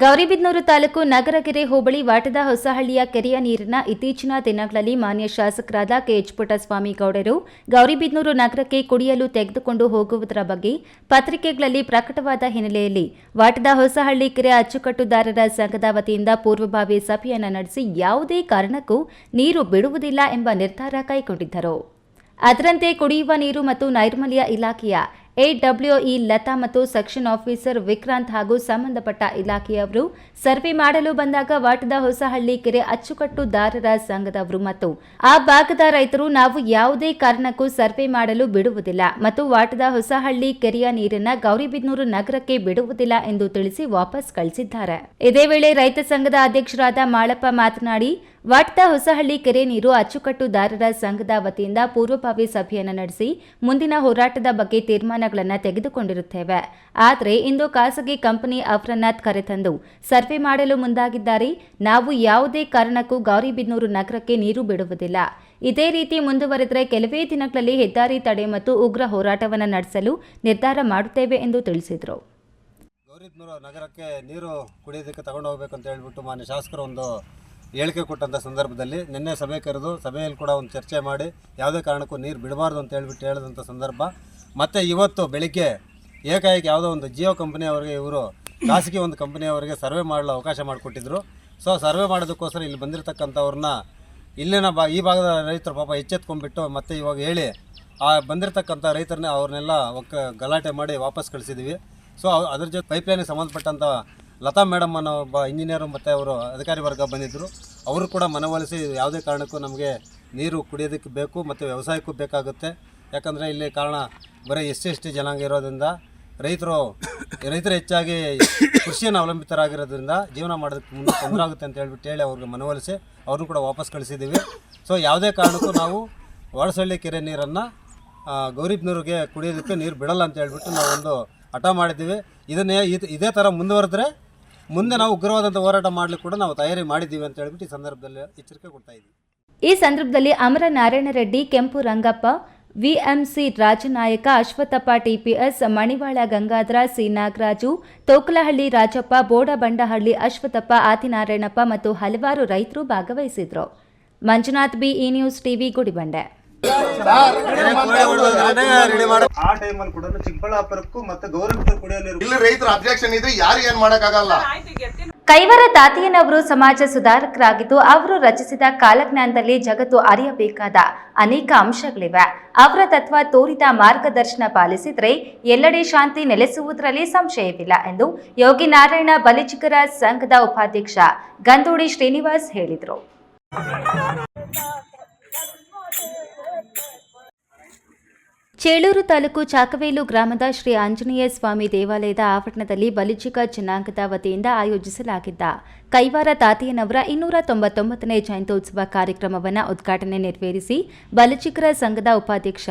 ಗೌರಿಬಿದನೂರು ತಾಲೂಕು ನಗರಗೆರೆ ಹೋಬಳಿ ವಾಟದ ಹೊಸಹಳ್ಳಿಯ ಕೆರೆಯ ನೀರಿನ ಇತ್ತೀಚಿನ ದಿನಗಳಲ್ಲಿ ಮಾನ್ಯ ಶಾಸಕರಾದ ಕೆಎಚ್ ಪುಟ್ಟಸ್ವಾಮಿ ಗೌಡರು ಗೌರಿಬಿದನೂರು ನಗರಕ್ಕೆ ಕುಡಿಯಲು ತೆಗೆದುಕೊಂಡು ಹೋಗುವುದರ ಬಗ್ಗೆ ಪತ್ರಿಕೆಗಳಲ್ಲಿ ಪ್ರಕಟವಾದ ಹಿನ್ನೆಲೆಯಲ್ಲಿ ವಾಟದ ಹೊಸಹಳ್ಳಿ ಕೆರೆ ಅಚ್ಚುಕಟ್ಟುದಾರರ ಸಂಘದ ವತಿಯಿಂದ ಪೂರ್ವಭಾವಿ ಸಭೆಯನ್ನು ನಡೆಸಿ ಯಾವುದೇ ಕಾರಣಕ್ಕೂ ನೀರು ಬಿಡುವುದಿಲ್ಲ ಎಂಬ ನಿರ್ಧಾರ ಕೈಗೊಂಡಿದ್ದರು ಅದರಂತೆ ಕುಡಿಯುವ ನೀರು ಮತ್ತು ನೈರ್ಮಲ್ಯ ಇಲಾಖೆಯ ಎಡಬ್ಲ್ಯೂಇ ಲತಾ ಮತ್ತು ಸೆಕ್ಷನ್ ಆಫೀಸರ್ ವಿಕ್ರಾಂತ್ ಹಾಗೂ ಸಂಬಂಧಪಟ್ಟ ಇಲಾಖೆಯವರು ಸರ್ವೆ ಮಾಡಲು ಬಂದಾಗ ವಾಟದ ಹೊಸಹಳ್ಳಿ ಕೆರೆ ಅಚ್ಚುಕಟ್ಟುದಾರರ ಸಂಘದವರು ಮತ್ತು ಆ ಭಾಗದ ರೈತರು ನಾವು ಯಾವುದೇ ಕಾರಣಕ್ಕೂ ಸರ್ವೆ ಮಾಡಲು ಬಿಡುವುದಿಲ್ಲ ಮತ್ತು ವಾಟದ ಹೊಸಹಳ್ಳಿ ಕೆರೆಯ ನೀರನ್ನ ಗೌರಿಬಿದನೂರು ನಗರಕ್ಕೆ ಬಿಡುವುದಿಲ್ಲ ಎಂದು ತಿಳಿಸಿ ವಾಪಸ್ ಕಳಿಸಿದ್ದಾರೆ. ಇದೇ ವೇಳೆ ರೈತ ಸಂಘದ ಅಧ್ಯಕ್ಷರಾದ ಮಾಳಪ್ಪ ಮಾತನಾಡಿ ವಾಟ್ದ ಹೊಸಹಳ್ಳಿ ಕೆರೆ ನೀರು ಅಚ್ಚುಕಟ್ಟುದಾರರ ಸಂಘದ ವತಿಯಿಂದ ಪೂರ್ವಭಾವಿ ಸಭೆಯನ್ನು ನಡೆಸಿ ಮುಂದಿನ ಹೋರಾಟದ ಬಗ್ಗೆ ತೀರ್ಮಾನಗಳನ್ನು ತೆಗೆದುಕೊಂಡಿರುತ್ತೇವೆ. ಆದರೆ ಇಂದು ಖಾಸಗಿ ಕಂಪನಿ ಅಫ್ರನಾಥ್ ಕರೆತಂದು ಸರ್ವೆ ಮಾಡಲು ಮುಂದಾಗಿದ್ದಾರೆ. ನಾವು ಯಾವುದೇ ಕಾರಣಕ್ಕೂ ಗೌರಿಬಿನ್ನೂರು ನಗರಕ್ಕೆ ನೀರು ಬಿಡುವುದಿಲ್ಲ. ಇದೇ ರೀತಿ ಮುಂದುವರೆದರೆ ಕೆಲವೇ ದಿನಗಳಲ್ಲಿ ಹೆದ್ದಾರಿ ತಡೆ ಮತ್ತು ಉಗ್ರ ಹೋರಾಟವನ್ನು ನಡೆಸಲು ನಿರ್ಧಾರ ಮಾಡುತ್ತೇವೆ ಎಂದು ತಿಳಿಸಿದರು. ನಗರಕ್ಕೆ ನೀರು ಕುಡಿಯೋದಕ್ಕೆ ತಗೊಂಡು ಹೋಗಬೇಕು ಅಂತ ಹೇಳ್ಬಿಟ್ಟು ಮಾನ್ಯ ಶಾಸಕರು ಒಂದು ಹೇಳಿಕೆ ಕೊಟ್ಟಂಥ ಸಂದರ್ಭದಲ್ಲಿ ನಿನ್ನೆ ಸಭೆ ಕರೆದು ಸಭೆಯಲ್ಲಿ ಕೂಡ ಒಂದು ಚರ್ಚೆ ಮಾಡಿ ಯಾವುದೇ ಕಾರಣಕ್ಕೂ ನೀರು ಬಿಡಬಾರ್ದು ಅಂತ ಹೇಳ್ಬಿಟ್ಟು ಹೇಳಿದಂಥ ಸಂದರ್ಭ. ಮತ್ತು ಇವತ್ತು ಬೆಳಿಗ್ಗೆ ಏಕಾಏಕಿ ಯಾವುದೋ ಒಂದು ಜಿಯೋ ಕಂಪ್ನಿಯವರಿಗೆ ಇವರು ಖಾಸಗಿ ಒಂದು ಕಂಪ್ನಿಯವರಿಗೆ ಸರ್ವೆ ಮಾಡಲು ಅವಕಾಶ ಮಾಡಿಕೊಟ್ಟಿದ್ರು. ಸೊ ಸರ್ವೆ ಮಾಡೋದಕ್ಕೋಸ್ಕರ ಇಲ್ಲಿ ಬಂದಿರತಕ್ಕಂಥವ್ರನ್ನ ಇಲ್ಲಿನ ಬಾ, ಈ ಭಾಗದ ರೈತರು ಪಾಪ ಎಚ್ಚೆತ್ಕೊಂಡ್ಬಿಟ್ಟು ಮತ್ತೆ ಇವಾಗ ಹೇಳಿ ಆ ಬಂದಿರತಕ್ಕಂಥ ರೈತರನ್ನೇ ಅವ್ರನ್ನೆಲ್ಲ ಒಕ್ಕ ಗಲಾಟೆ ಮಾಡಿ ವಾಪಸ್ ಕಳಿಸಿದ್ದೀವಿ ಸೊ ಅದ್ರ ಜೊತೆ ಪೈಪ್ಲೈನಿಗೆ ಸಂಬಂಧಪಟ್ಟಂಥ ಲತಾ ಮೇಡಮ್ ಅನ್ನೋ ಒಬ್ಬ ಇಂಜಿನಿಯರು ಮತ್ತು ಅವರು ಅಧಿಕಾರಿ ವರ್ಗ ಬಂದಿದ್ದರು ಅವರು ಕೂಡ ಮನವೊಲಿಸಿ ಯಾವುದೇ ಕಾರಣಕ್ಕೂ ನಮಗೆ ನೀರು ಕುಡಿಯೋದಕ್ಕೆ ಬೇಕು ಮತ್ತು ವ್ಯವಸಾಯಕ್ಕೂ ಬೇಕಾಗುತ್ತೆ. ಯಾಕಂದರೆ ಇಲ್ಲಿ ಕಾರಣ ಬರೀ ಎಸ್ ಸಿ, ಎಸ್ ಜನಾಂಗ ಇರೋದ್ರಿಂದ ರೈತರು ರೈತರು ಹೆಚ್ಚಾಗಿ ಕೃಷಿಯನ್ನು ಅವಲಂಬಿತರಾಗಿರೋದ್ರಿಂದ ಜೀವನ ಮಾಡೋದಕ್ಕೆ ಮುಂದೆ ತೊಂದರೆ ಆಗುತ್ತೆ ಅಂತ ಹೇಳ್ಬಿಟ್ಟು ಹೇಳಿ ಅವ್ರಿಗೆ ಮನವೊಲಿಸಿ ಅವ್ರನ್ನೂ ಕೂಡ ವಾಪಸ್ ಕಳಿಸಿದ್ದೀವಿ. ಸೊ ಯಾವುದೇ ಕಾರಣಕ್ಕೂ ನಾವು ವಾಡಸಳ್ಳಿ ಕೆರೆ ನೀರನ್ನು ಗೌರಿಬ್ನೂರಿಗೆ ಕುಡಿಯೋದಕ್ಕೆ ನೀರು ಬಿಡಲ್ಲ ಅಂತ ಹೇಳ್ಬಿಟ್ಟು ನಾವೊಂದು ಹಠ ಮಾಡಿದ್ದೀವಿ. ಇದನ್ನೇ, ಇದು, ಇದೇ ಥರ ಮುಂದುವರೆದ್ರೆ ಮುಂದೆ ನಾವು ಉಗ್ರವಾದಂಥ ಹೋರಾಟ ಮಾಡಲಿಕ್ಕೆ ಕೂಡ ನಾವು ತಯಾರಿ ಮಾಡಿದ್ದೀವಿ ಅಂತ ಹೇಳ್ಬಿಟ್ಟು ಈ ಸಂದರ್ಭದಲ್ಲಿ ಎಚ್ಚರಿಕೆ ಕೊಡ್ತಾ ಇದ್ದೀವಿ. ಈ ಸಂದರ್ಭದಲ್ಲಿ Amara Narayana Reddy, Kempu Rangappa, VMC Rajanayaka Ashwathappa, TPS Manivala Gangadhara, C Nagaraju, Tokalahalli Rajappa, Bodabandahalli Ashwathappa, Adinarayanappa ಮತ್ತು ಹಲವಾರು ರೈತರು ಭಾಗವಹಿಸಿದ್ರು. Manjunath, B E news TV, Gudibande. ಆ ಟೈಮಲ್ಲಿ ಕೂಡ ಚಿಕ್ಕಬಳ್ಳಾಪುರಕ್ಕೂ ಮತ್ತೆ ಗೌರವ ಕುಡಿಯಲು ಇಲ್ಲಿ ರೈತರ ಅಬ್ಜೆಕ್ಷನ್ ಇದ್ರೆ ಯಾರು ಏನ್ ಮಾಡಕ್ಕಾಗಲ್ಲ. ಕೈವರ ತಾತಿಯನವರು ಸಮಾಜ ಸುಧಾರಕರಾಗಿದ್ದು ಅವರು ರಚಿಸಿದ ಕಾಲಜ್ಞಾನದಲ್ಲಿ ಜಗತ್ತು ಅರಿಯಬೇಕಾದ ಅನೇಕ ಅಂಶಗಳಿವೆ. ಅವರ ತತ್ವ ತೋರಿದ ಮಾರ್ಗದರ್ಶನ ಪಾಲಿಸಿದರೆ ಎಲ್ಲೆಡೆ ಶಾಂತಿ ನೆಲೆಸುವುದರಲ್ಲಿ ಸಂಶಯವಿಲ್ಲ ಎಂದು ಯೋಗಿ ನಾರಾಯಣ ಬಲಿಚಿಗರ ಸಂಘದ ಉಪಾಧ್ಯಕ್ಷ ಗಂದೋಡಿ ಶ್ರೀನಿವಾಸ್ ಹೇಳಿದರು. ಚೇಳೂರು ತಾಲೂಕು ಚಾಕವೇಲು ಗ್ರಾಮದ ಶ್ರೀ ಆಂಜನೇಯ ಸ್ವಾಮಿ ದೇವಾಲಯದ ಆವರಣದಲ್ಲಿ ಬಲಿಜಿಗ ಜನಾಂಗದ ವತಿಯಿಂದ ಆಯೋಜಿಸಲಾಗಿದ್ದ ಕೈವಾರ ತಾತಿಯನವರ ಇನ್ನೂರ ತೊಂಬತ್ತೊಂಬತ್ತನೇ ಜಯಂತ್ಯೋತ್ಸವ ಕಾರ್ಯಕ್ರಮವನ್ನು ಉದ್ಘಾಟನೆ ನೆರವೇರಿಸಿ ಬಲಿಜಿಗರ ಸಂಘದ ಉಪಾಧ್ಯಕ್ಷ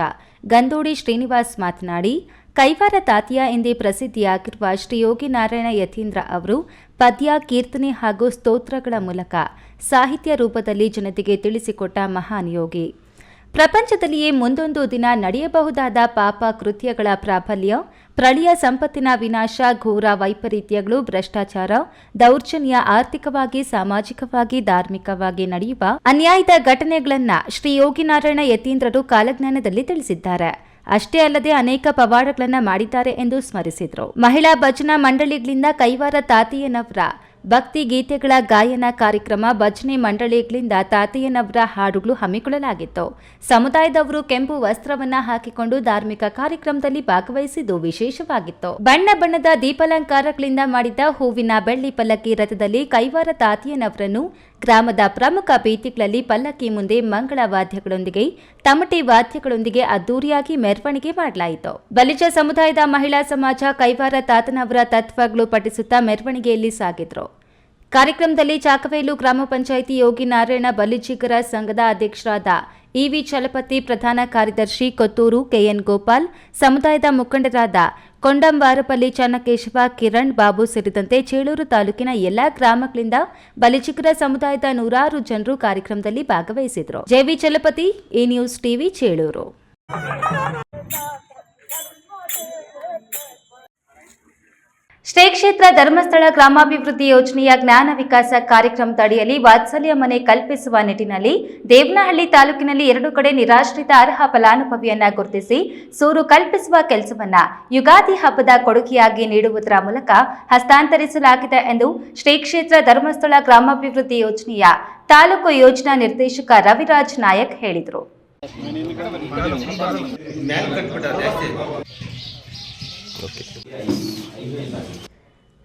ಗಂದೋಡಿ ಶ್ರೀನಿವಾಸ್ ಮಾತನಾಡಿ, ಕೈವಾರ ತಾತಿಯ ಎಂದೇ ಪ್ರಸಿದ್ಧಿಯಾಗಿರುವ ಶ್ರೀ ಯೋಗಿ ನಾರಾಯಣ ಯತೀಂದ್ರ ಅವರು ಪದ್ಯ, ಕೀರ್ತನೆ ಹಾಗೂ ಸ್ತೋತ್ರಗಳ ಮೂಲಕ ಸಾಹಿತ್ಯ ರೂಪದಲ್ಲಿ ಜನತೆಗೆ ತಿಳಿಸಿಕೊಟ್ಟ ಮಹಾನ್ ಯೋಗಿ. ಪ್ರಪಂಚದಲ್ಲಿಯೇ ಮುಂದೊಂದು ದಿನ ನಡೆಯಬಹುದಾದ ಪಾಪ ಕೃತ್ಯಗಳ ಪ್ರಾಬಲ್ಯ, ಪ್ರಳಯ ಸಂಪತ್ತಿನ ವಿನಾಶ, ಘೋರ ವೈಪರೀತ್ಯಗಳು, ಭ್ರಷ್ಟಾಚಾರ, ದೌರ್ಜನ್ಯ ಆರ್ಥಿಕವಾಗಿ, ಸಾಮಾಜಿಕವಾಗಿ, ಧಾರ್ಮಿಕವಾಗಿ ನಡೆಯುವ ಅನ್ಯಾಯದ ಘಟನೆಗಳನ್ನು ಶ್ರೀ ಯೋಗಿನಾರಾಯಣ ಯತೀಂದ್ರರು ಕಾಲಜ್ಞಾನದಲ್ಲಿ ತಿಳಿಸಿದ್ದಾರೆ. ಅಷ್ಟೇ ಅಲ್ಲದೆ ಅನೇಕ ಪವಾಡಗಳನ್ನು ಮಾಡಿದ್ದಾರೆ ಎಂದು ಸ್ಮರಿಸಿದರು. ಮಹಿಳಾ ಭಜನಾ ಮಂಡಳಿಗಳಿಂದ ಕೈವಾರ ತಾತಿಯನವರ ಭಕ್ತಿ ಗೀತೆಗಳ ಗಾಯನ ಕಾರ್ಯಕ್ರಮ ಭಜನೆ ಮಂಡಳಿಗಳಿಂದ ತಾತಯ್ಯನವರ ಹಾಡುಗಳು ಹಮ್ಮಿಕೊಳ್ಳಲಾಗಿತ್ತು. ಸಮುದಾಯದವರು ಕೆಂಪು ವಸ್ತ್ರವನ್ನ ಹಾಕಿಕೊಂಡು ಧಾರ್ಮಿಕ ಕಾರ್ಯಕ್ರಮದಲ್ಲಿ ಭಾಗವಹಿಸಿದ್ದು ವಿಶೇಷವಾಗಿತ್ತು. ಬಣ್ಣ ಬಣ್ಣದ ದೀಪಾಲಂಕಾರಗಳಿಂದ ಮಾಡಿದ ಹೂವಿನ ಬೆಳ್ಳಿ ಪಲ್ಲಕ್ಕಿ ರಥದಲ್ಲಿ ಕೈವಾರ ತಾತಿಯನವರನ್ನು ಗ್ರಾಮದ ಪ್ರಮುಖ ಬೀದಿಗಳಲ್ಲಿ ಪಲ್ಲಕ್ಕಿ ಮುಂದೆ ಮಂಗಳ ವಾದ್ಯಗಳೊಂದಿಗೆ, ತಮಟೆ ವಾದ್ಯಗಳೊಂದಿಗೆ ಅದ್ದೂರಿಯಾಗಿ ಮೆರವಣಿಗೆ ಮಾಡಲಾಯಿತು. ಬಲಿಜ ಸಮುದಾಯದ ಮಹಿಳಾ ಸಮಾಜ ಕೈವಾರ ತಾತನವರ ತತ್ವಗಳು ಪಠಿಸುತ್ತಾ ಮೆರವಣಿಗೆಯಲ್ಲಿ ಸಾಗಿದ್ರು. ಕಾರ್ಯಕ್ರಮದಲ್ಲಿ ಚಾಕವೇಲು ಗ್ರಾಮ ಪಂಚಾಯಿತಿ ಯೋಗಿ ನಾರಾಯಣ, ಬಲಿಜಿಗರ ಸಂಘದ ಅಧ್ಯಕ್ಷರಾದ ಇವಿ ಚಲಪತಿ, ಪ್ರಧಾನ ಕಾರ್ಯದರ್ಶಿ ಕೊತ್ತೂರು ಕೆಎನ್ ಗೋಪಾಲ್, ಸಮುದಾಯದ ಮುಖಂಡರಾದ ಕೊಂಡಂವಾರಪಲ್ಲಿ ಚನ್ನಕೇಶವ ಕಿರಣ್ ಬಾಬು ಸೇರಿದಂತೆ ಚೇಳೂರು ತಾಲೂಕಿನ ಎಲ್ಲಾ ಗ್ರಾಮಗಳಿಂದ ಬಲಿಚಿಕ್ರ ಸಮುದಾಯದ ನೂರಾರು ಜನರು ಕಾರ್ಯಕ್ರಮದಲ್ಲಿ ಭಾಗವಹಿಸಿದರು JV Chalapathi, A news TV, Chelur. Shri ಕ್ಷೇತ್ರ ಧರ್ಮಸ್ಥಳ ಗ್ರಾಮಾಭಿವೃದ್ಧಿ ಯೋಜನೆಯ ಜ್ಞಾನ ವಿಕಾಸ ಕಾರ್ಯಕ್ರಮದಡಿಯಲ್ಲಿ ವಾತ್ಸಲ್ಯ ಮನೆ ಕಲ್ಪಿಸುವ ನಿಟ್ಟಿನಲ್ಲಿ ದೇವನಹಳ್ಳಿ ತಾಲೂಕಿನಲ್ಲಿ ಎರಡು ಕಡೆ ನಿರಾಶ್ರಿತ ಅರ್ಹ ಫಲಾನುಭವಿಯನ್ನ ಗುರುತಿಸಿ ಸೂರು ಕಲ್ಪಿಸುವ ಕೆಲಸವನ್ನ ಯುಗಾದಿ ಹಬ್ಬದ ಕೊಡುಗೆಯಾಗಿ ನೀಡುವುದರ ಮೂಲಕ ಹಸ್ತಾಂತರಿಸಲಾಗಿದೆ ಎಂದು ಶ್ರೀ ಕ್ಷೇತ್ರ ಧರ್ಮಸ್ಥಳ ಗ್ರಾಮಾಭಿವೃದ್ಧಿ ಯೋಜನೆಯ ತಾಲೂಕು ಯೋಜನಾ ನಿರ್ದೇಶಕ ರವಿರಾಜ್ ನಾಯಕ್ ಹೇಳಿದರು.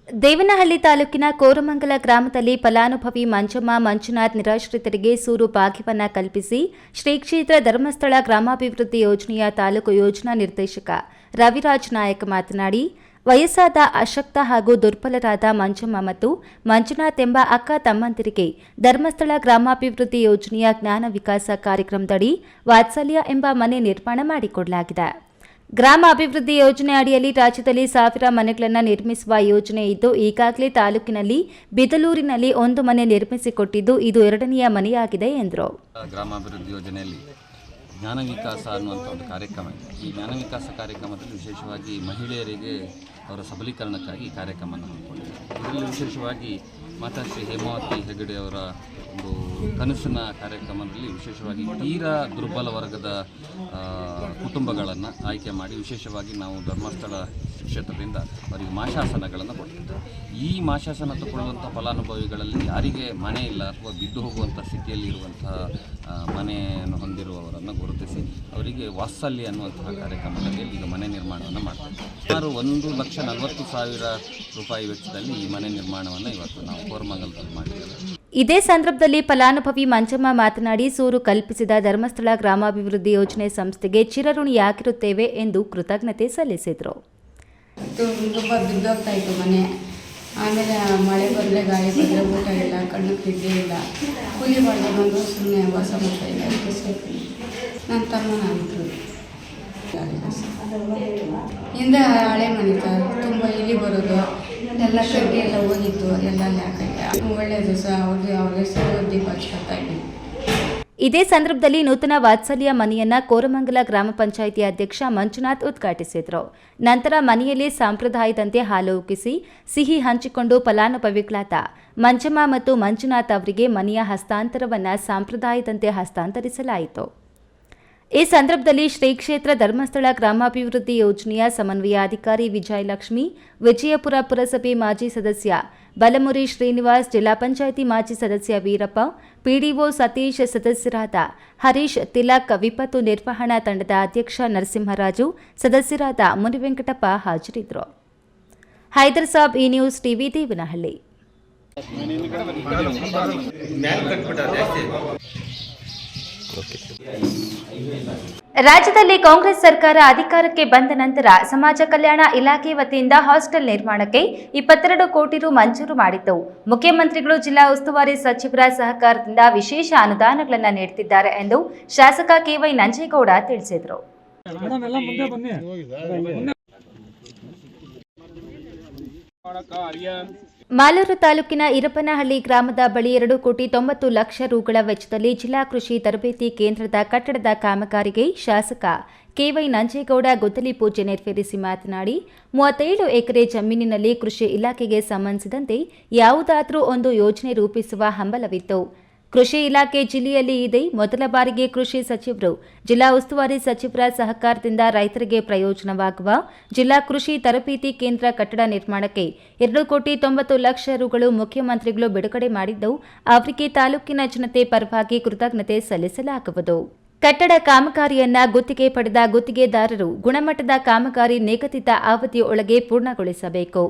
ದೇವನಹಳ್ಳಿ ತಾಲೂಕಿನ ಕೋರಮಂಗಲ ಗ್ರಾಮದಲ್ಲಿ ಫಲಾನುಭವಿ ಮಂಜಮ್ಮ ಮಂಜುನಾಥ್ ನಿರಾಶ್ರಿತರಿಗೆ ಸೂರು ಭಾಗ್ಯವನ್ನ ಕಲ್ಪಿಸಿ ಶ್ರೀ ಕ್ಷೇತ್ರ ಧರ್ಮಸ್ಥಳ ಗ್ರಾಮಾಭಿವೃದ್ಧಿ ಯೋಜನೆಯ ತಾಲೂಕು ಯೋಜನಾ ನಿರ್ದೇಶಕ ರವಿರಾಜ್ ನಾಯಕ್ ಮಾತನಾಡಿ, ವಯಸ್ಸಾದ ಅಶಕ್ತ ಹಾಗೂ ದುರ್ಬಲರಾದ ಮಂಜಮ್ಮ ಮತ್ತು ಮಂಜುನಾಥ್ ಎಂಬ ಅಕ್ಕ ತಮ್ಮಂದಿರಿಗೆ ಧರ್ಮಸ್ಥಳ ಗ್ರಾಮಾಭಿವೃದ್ಧಿ ಯೋಜನೆಯ ಜ್ಞಾನ ವಿಕಾಸ ಕಾರ್ಯಕ್ರಮದಡಿ ವಾತ್ಸಲ್ಯ ಎಂಬ ಮನೆ ನಿರ್ಮಾಣ ಮಾಡಿಕೊಡಲಾಗಿದೆ. ಗ್ರಾಮ ಅಭಿವೃದ್ಧಿ ಯೋಜನೆ ಅಡಿಯಲ್ಲಿ ರಾಜ್ಯದಲ್ಲಿ ಸಾವಿರ ಮನೆಗಳನ್ನು ನಿರ್ಮಿಸುವ ಯೋಜನೆ ಇದ್ದು, ಈಗಾಗಲೇ ತಾಲೂಕಿನಲ್ಲಿ ಬಿದಲೂರಿನಲ್ಲಿ ಒಂದು ಮನೆ ನಿರ್ಮಿಸಿಕೊಟ್ಟಿದ್ದು, ಇದು ಎರಡನೆಯ ಮನೆಯಾಗಿದೆ ಎಂದರು. ಗ್ರಾಮಾಭಿವೃದ್ಧಿ ಯೋಜನೆಯಲ್ಲಿ ಜ್ಞಾನ ವಿಕಾಸ ಅನ್ನುವಂಥ ಒಂದು ಕಾರ್ಯಕ್ರಮ ಇದೆ. ಈ ಜ್ಞಾನ ವಿಕಾಸ ಕಾರ್ಯಕ್ರಮದಲ್ಲಿ ವಿಶೇಷವಾಗಿ ಮಹಿಳೆಯರಿಗೆ ಅವರ ಸಬಲೀಕರಣಕ್ಕಾಗಿ ಕಾರ್ಯಕ್ರಮವನ್ನು ಹಮ್ಮಿಕೊಂಡಿದೆ ಇದರಲ್ಲಿ ವಿಶೇಷವಾಗಿ ಮಾತಾಶ್ರೀ ಹೇಮಾವತಿ ಹೆಗಡೆ ಅವರ ಒಂದು ಕನಸಿನ ಕಾರ್ಯಕ್ರಮದಲ್ಲಿ ವಿಶೇಷವಾಗಿ ತೀರಾ ದುರ್ಬಲ ವರ್ಗದ ಕುಟುಂಬಗಳನ್ನು ಆಯ್ಕೆ ಮಾಡಿ ವಿಶೇಷವಾಗಿ ನಾವು ಧರ್ಮಸ್ಥಳ ಕ್ಷೇತ್ರದಿಂದ ಅವರಿಗೆ ಮಾಶಾಸನಗಳನ್ನು ಕೊಟ್ಟಿದ್ದು ಈ ಮಾಶಾಸನ ತಗೊಳ್ಳುವಂಥ ಫಲಾನುಭವಿಗಳಲ್ಲಿ ಯಾರಿಗೆ ಮನೆ ಇಲ್ಲ ಅಥವಾ ಬಿದ್ದು ಹೋಗುವಂಥ ಸ್ಥಿತಿಯಲ್ಲಿ ಇರುವಂತಹ ಮನೆಯನ್ನು ಹೊಂದಿರುವವರನ್ನು ಗುರುತಿಸಿ ಅವರಿಗೆ ವಾತ್ಸಲ್ಯ ಅನ್ನುವಂತಹ ಕಾರ್ಯಕ್ರಮದಲ್ಲಿ ಈಗ ಮನೆ ನಿರ್ಮಾಣವನ್ನು ಮಾಡ್ತಾರೆ ಸುಮಾರು ಒಂದು ಲಕ್ಷ ನಲವತ್ತು ಸಾವಿರ ರೂಪಾಯಿ ವೆಚ್ಚದಲ್ಲಿ ಈ ಮನೆ ನಿರ್ಮಾಣವನ್ನು ಇವತ್ತು ನಾವು ಕೋರಮಂಗಲದಲ್ಲಿ ಮಾಡಿದ್ದೇವೆ. ಇದೇ ಸಂದರ್ಭದಲ್ಲಿ ಫಲಾನುಭವಿ ಮಂಜಮ್ಮ ಮಾತನಾಡಿ, ಸೂರು ಕಲ್ಪಿಸಿದ ಧರ್ಮಸ್ಥಳ ಗ್ರಾಮಾಭಿವೃದ್ಧಿ ಯೋಜನೆ ಸಂಸ್ಥೆಗೆ ಚಿರಋಣಿಯಾಗಿರುತ್ತೇವೆ ಎಂದು ಕೃತಜ್ಞತೆ ಸಲ್ಲಿಸಿದರು. ತುಂಬ ಬಿದ್ದೋಗ್ತಾ ಇತ್ತು ಮನೆ. ಆಮೇಲೆ ಮಳೆ ಬಂದರೆ, ಗಾಳಿ ಬಂದರೆ ಊಟ ಇಲ್ಲ, ಕಣ್ಣು ತಿದ್ದೇ ಇಲ್ಲ. ಕೂಲಿ ಮಾಡಿದ ಬಂದು ಸುಮ್ಮನೆ ವಾಸ ಮಾಡ್ತಾ ಇಲ್ಲ. ಅದಕ್ಕೆ ಸೇರ್ತೀನಿ ನನ್ನ ತಮ್ಮ ನಾನಿದ್ರು ಹಿಂದೆ ಹಳೆ ಮನೆ ತುಂಬ ಇಲ್ಲಿ ಬರೋದು, ಎಲ್ಲ ಶಕ್ತಿ ಎಲ್ಲ ಹೋಗಿತ್ತು, ಎಲ್ಲ ಯಾಕೆ ಒಳ್ಳೆಯದು ಸಹ ಅವ್ರಿಗೆ ಅವ್ರ ಹೆಸರು ದೀಪ ಹಚ್ಕೊತಾ ಇದ್ದೀನಿ ಇದೇ ಸಂದರ್ಭದಲ್ಲಿ ನೂತನ ವಾತ್ಸಲ್ಯ ಮನೆಯನ್ನ ಕೋರಮಂಗಲ ಗ್ರಾಮ ಪಂಚಾಯಿತಿ ಅಧ್ಯಕ್ಷ ಮಂಜುನಾಥ್ ಉದ್ಘಾಟಿಸಿದರು. ನಂತರ ಮನೆಯಲ್ಲಿ ಸಾಂಪ್ರದಾಯದಂತೆ ಹಾಲು ಉಕ್ಕಿಸಿ, ಸಿಹಿ ಹಂಚಿಕೊಂಡು ಫಲಾನುಭವಿಗಳಾದ ಮಂಜಮ್ಮ ಮತ್ತು ಮಂಜುನಾಥ್ ಅವರಿಗೆ ಮನೆಯ ಹಸ್ತಾಂತರವನ್ನ ಸಾಂಪ್ರದಾಯದಂತೆ ಹಸ್ತಾಂತರಿಸಲಾಯಿತು. ಈ ಸಂದರ್ಭದಲ್ಲಿ ಶ್ರೀ ಕ್ಷೇತ್ರ ಧರ್ಮಸ್ಥಳ ಗ್ರಾಮಾಭಿವೃದ್ಧಿ ಯೋಜನೆಯ ಸಮನ್ವಯಾಧಿಕಾರಿ ವಿಜಯಲಕ್ಷ್ಮಿ, ವಿಜಯಪುರ ಪುರಸಭೆ ಮಾಜಿ ಸದಸ್ಯ ಬಲಮುರಿ ಶ್ರೀನಿವಾಸ್, ಜಿಲ್ಲಾ ಪಂಚಾಯಿತಿ ಮಾಜಿ ಸದಸ್ಯ ವೀರಪ್ಪ, ಪಿಡಿಒ ಸತೀಶ್ ಸದಸ್ಯರಾದ ಹರೀಶ್, ತಿಲಕ್ ವಿಪತ್ತು ನಿರ್ವಹಣಾ ತಂಡದ ಅಧ್ಯಕ್ಷ ನರಸಿಂಹರಾಜು, ಸದಸ್ಯರಾದ ಮುನಿವೆಂಕಟಪ್ಪ ಹಾಜರಿದ್ದರು. ಸಾಬ್ ಈ ನ್ಯೂಸ್ ಟಿವಿ ದೇವನಹಳ್ಳಿ. ರಾಜ್ಯದಲ್ಲಿ ಕಾಂಗ್ರೆಸ್ ಸರ್ಕಾರ ಅಧಿಕಾರಕ್ಕೆ ಬಂದ ನಂತರ ಸಮಾಜ ಕಲ್ಯಾಣ ಇಲಾಖೆ ವತಿಯಿಂದ ಹಾಸ್ಟೆಲ್ ನಿರ್ಮಾಣಕ್ಕೆ ಇಪ್ಪತ್ತೆರಡು ಕೋಟಿ ರು ಮಂಜೂರು ಮಾಡಿದ್ದವು. ಮುಖ್ಯಮಂತ್ರಿಗಳು, ಜಿಲ್ಲಾ ಉಸ್ತುವಾರಿ ಸಚಿವರ ಸಹಕಾರದಿಂದ ವಿಶೇಷ ಅನುದಾನಗಳನ್ನು ನೀಡುತ್ತಿದ್ದಾರೆ ಎಂದು ಶಾಸಕ ಕೆವೈ ನಂಜೇಗೌಡ ತಿಳಿಸಿದರು. ಮಾಲೂರು ತಾಲೂಕಿನ ಇರಪನಹಳ್ಳಿ ಗ್ರಾಮದ ಬಳಿ ಎರಡು ಕೋಟಿ ತೊಂಬತ್ತು ಲಕ್ಷ ರೂಗಳ ವೆಚ್ಚದಲ್ಲಿ ಜಿಲ್ಲಾ ಕೃಷಿ ತರಬೇತಿ ಕೇಂದ್ರದ ಕಟ್ಟಡದ ಕಾಮಗಾರಿಗೆ ಶಾಸಕ ಕೆವೈ ನಂಜೇಗೌಡ ಗುದ್ದಲಿ ಪೂಜೆ ನೆರವೇರಿಸಿ ಮಾತನಾಡಿ, ಮೂವತ್ತೇಳು ಎಕರೆ ಜಮೀನಿನಲ್ಲಿ ಕೃಷಿ ಇಲಾಖೆಗೆ ಸಂಬಂಧಿಸಿದಂತೆ ಯಾವುದಾದರೂ ಒಂದು ಯೋಜನೆ ರೂಪಿಸುವ ಹಂಬಲವಿತ್ತು. ಕೃಷಿ ಇಲಾಖೆ ಜಿಲ್ಲೆಯಲ್ಲಿ ಇದೆ ಮೊದಲ ಬಾರಿಗೆ ಕೃಷಿ ಸಚಿವರು ಜಿಲ್ಲಾ ಉಸ್ತುವಾರಿ ಸಚಿವರ ಸಹಕಾರದಿಂದ ರೈತರಿಗೆ ಪ್ರಯೋಜನವಾಗುವ ಜಿಲ್ಲಾ ಕೃಷಿ ತರಬೇತಿ ಕೇಂದ್ರ ಕಟ್ಟಡ ನಿರ್ಮಾಣಕ್ಕೆ ಎರಡು ಕೋಟಿ ತೊಂಬತ್ತು ಲಕ್ಷ ರುಗಳು ಮುಖ್ಯಮಂತ್ರಿಗಳು ಬಿಡುಗಡೆ ಮಾಡಿದ್ದು, ಅವರಿಗೆ ತಾಲೂಕಿನ ಜನತೆ ಪರವಾಗಿ ಕೃತಜ್ಞತೆ ಸಲ್ಲಿಸಲಾಗುವುದು. ಕಟ್ಟಡ ಕಾಮಗಾರಿಯನ್ನ ಗುತ್ತಿಗೆ ಪಡೆದ ಗುತ್ತಿಗೆದಾರರು ಗುಣಮಟ್ಟದ ಕಾಮಗಾರಿ ನಿಗದಿತ ಅವಧಿಯೊಳಗೆ ಪೂರ್ಣಗೊಳಿಸಬೇಕು.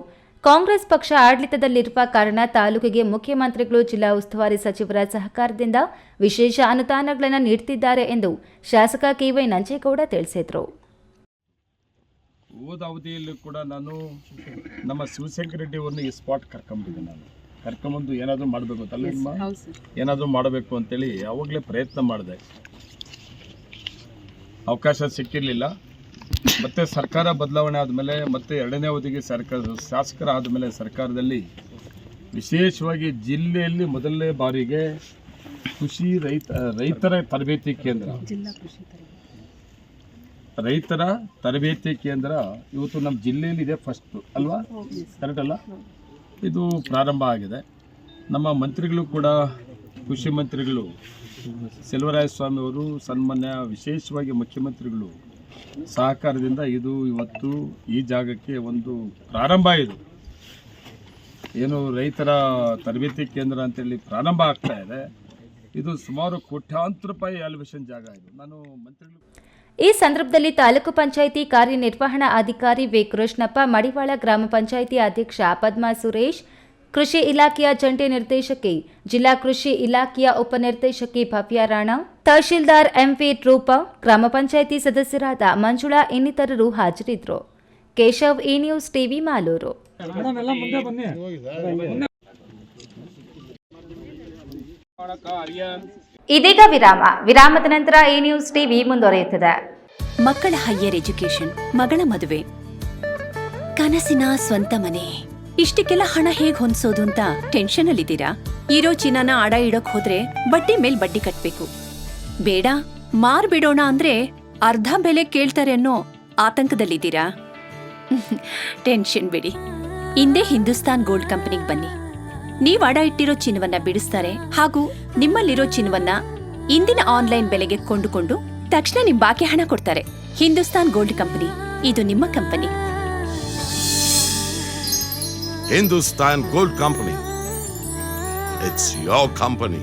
ಕಾಂಗ್ರೆಸ್ ಪಕ್ಷ ಆಡಳಿತದಲ್ಲಿರುವ ಕಾರಣ ತಾಲೂಕಿಗೆ ಮುಖ್ಯಮಂತ್ರಿಗಳು ಜಿಲ್ಲಾ ಉಸ್ತುವಾರಿ ಸಚಿವರ ಸಹಕಾರದಿಂದ ವಿಶೇಷ ಅನುದಾನಗಳನ್ನು ನೀಡುತ್ತಿದ್ದಾರೆ ಎಂದು ಶಾಸಕ ಕೆವೈ ನಂಜೇಗೌಡ ತಿಳಿಸಿದರು. ಹೋದ ಅವಧಿಯಲ್ಲಿ ಕೂಡ ನಾನು ನಮ್ಮ ಶಿವಶಂಕರ ರೆಡ್ಡಿ ಒಂದು ಈ ಸ್ಪಾಟ್ ಕರ್ಕೊಂಡಿದ್ದೆ ನಾನು. ಕರ್ಕೊಂಬಂದು ಏನಾದರೂ ಮಾಡಬೇಕು ಅಂತಲ್ಲ ನಿಮ್ಮ? ಏನಾದರೂ ಮಾಡಬೇಕು ಅಂತೇಳಿ ಯಾವಾಗಲೇ ಪ್ರಯತ್ನ ಮಾಡಿದೆ. ಅವಕಾಶ ಸಿಕ್ಕಿರಲಿಲ್ಲ. ಮತ್ತೆ ಸರ್ಕಾರ ಬದಲಾವಣೆ ಆದಮೇಲೆ ಮತ್ತೆ ಎರಡನೇ ಅವಧಿಗೆ ಸರ್ಕಾರ ಶಾಸಕರ ಆದಮೇಲೆ ಸರ್ಕಾರದಲ್ಲಿ ವಿಶೇಷವಾಗಿ ಜಿಲ್ಲೆಯಲ್ಲಿ ಮೊದಲನೇ ಬಾರಿಗೆ ಕೃಷಿ ರೈತ ರೈತರ ತರಬೇತಿ ಕೇಂದ್ರ. ರೈತರ ತರಬೇತಿ ಕೇಂದ್ರ ಇವತ್ತು ನಮ್ಮ ಜಿಲ್ಲೆಯಲ್ಲಿ ಇದೆ ಫಸ್ಟ್ ಅಲ್ವಾ ಕರೆಕ್ಟ್ ಅಲ್ಲ? ಇದು ಪ್ರಾರಂಭ ಆಗಿದೆ. ನಮ್ಮ ಮಂತ್ರಿಗಳು ಕೂಡ ಕೃಷಿ ಮಂತ್ರಿಗಳು ಸೆಲ್ವರಾಯ ಸ್ವಾಮಿ ಅವರು ಸನ್ಮಾನ್ಯ ವಿಶೇಷವಾಗಿ ಮುಖ್ಯಮಂತ್ರಿಗಳು ಸಹಕಾರದಿಂದ ಇದು ಇವತ್ತು ಈ ಜಾಗಕ್ಕೆ ಒಂದು ಪ್ರಾರಂಭ ಇದು ಏನು ರೈತರ ತರಬೇತಿ ಕೇಂದ್ರ ಅಂತೇಳಿ ಪ್ರಾರಂಭ ಆಗ್ತಾ ಇದೆ. ಇದು ಸುಮಾರು ಕೋಟ್ಯಾಂತರ ರೂಪಾಯಿ ಅಲ್ವೇಷನ್ ಜಾಗ ಇದು. ನಾನು ಮಂತ್ರಿಗಳು ಈ ಸಂದರ್ಭದಲ್ಲಿ ತಾಲೂಕು ಪಂಚಾಯಿತಿ ಕಾರ್ಯನಿರ್ವಹಣಾ ಅಧಿಕಾರಿ ವಿ. ಕೃಷ್ಣಪ್ಪ, ಮಡಿವಾಳ ಗ್ರಾಮ ಪಂಚಾಯಿತಿ ಅಧ್ಯಕ್ಷ ಪದ್ಮಾ ಸುರೇಶ್ ಕೃಷಿ ಇಲಾಖೆಯ ಜಂಟಿ ನಿರ್ದೇಶಕಿ ಜಿಲ್ಲಾ ಕೃಷಿ ಇಲಾಖೆಯ ಉಪನಿರ್ದೇಶಕಿ ಭವ್ಯ ರಾಣಾ ತಹಶೀಲ್ದಾರ್ ಎಂಪಿ ರೂಪ ಗ್ರಾಮ ಪಂಚಾಯಿತಿ ಸದಸ್ಯರಾದ ಮಂಜುಳಾ ಇನ್ನಿತರರು ಹಾಜರಿದ್ದರು. Keshav E news TV Malur. ಇದೀಗ ವಿರಾಮ. ವಿರಾಮದ ನಂತರ ಎ ನ್ಯೂಸ್ ಟಿವಿ ಮುಂದುವರಿಯುತ್ತದೆ. ಮಕ್ಕಳ ಹೈಯರ್ ಎಜುಕೇಶನ್ ಮಗಳ ಮದುವೆ. ಕನಸಿನ ಸ್ವಂತ ಮನೆ. ಇಷ್ಟಕ್ಕೆಲ್ಲ ಹಣ ಹೇಗ್ ಹೊಂದ್ಸೋದು ಅಂತ ಟೆನ್ಷನ್ ಅಲ್ಲಿದ್ದೀರಾ? ಇರೋ ಚಿನ್ನನ ಅಡ ಇಡಕ್ ಹೋದ್ರೆ ಬಡ್ಡಿ ಮೇಲ್ ಬಡ್ಡಿ ಕಟ್ಬೇಕು. ಬೇಡ ಮಾರ್ಬಿಡೋಣ ಅಂದ್ರೆ ಅರ್ಧ ಬೆಲೆ ಕೇಳ್ತಾರೆ ಅನ್ನೋ ಆತಂಕದಲ್ಲಿದ್ದೀರಾ? ಟೆನ್ಷನ್ ಬಿಡಿ. ಹಿಂದೆ ಹಿಂದೂಸ್ತಾನ್ ಗೋಲ್ಡ್ ಕಂಪನಿಗೆ ಬನ್ನಿ. ನೀವ್ ಅಡ ಇಟ್ಟಿರೋ ಚಿನ್ನವನ್ನ ಬಿಡಿಸ್ತಾರೆ ಹಾಗೂ ನಿಮ್ಮಲ್ಲಿರೋ ಚಿನ್ನವನ್ನ ಇಂದಿನ ಆನ್ಲೈನ್ ಬೆಲೆಗೆ ಕೊಂಡುಕೊಂಡು ತಕ್ಷಣ ನಿಮ್ ಬಾಕಿ ಹಣ ಕೊಡ್ತಾರೆ. ಹಿಂದೂಸ್ತಾನ್ ಗೋಲ್ಡ್ ಕಂಪನಿ ಇದು ನಿಮ್ಮ company Hindustan gold company it's your company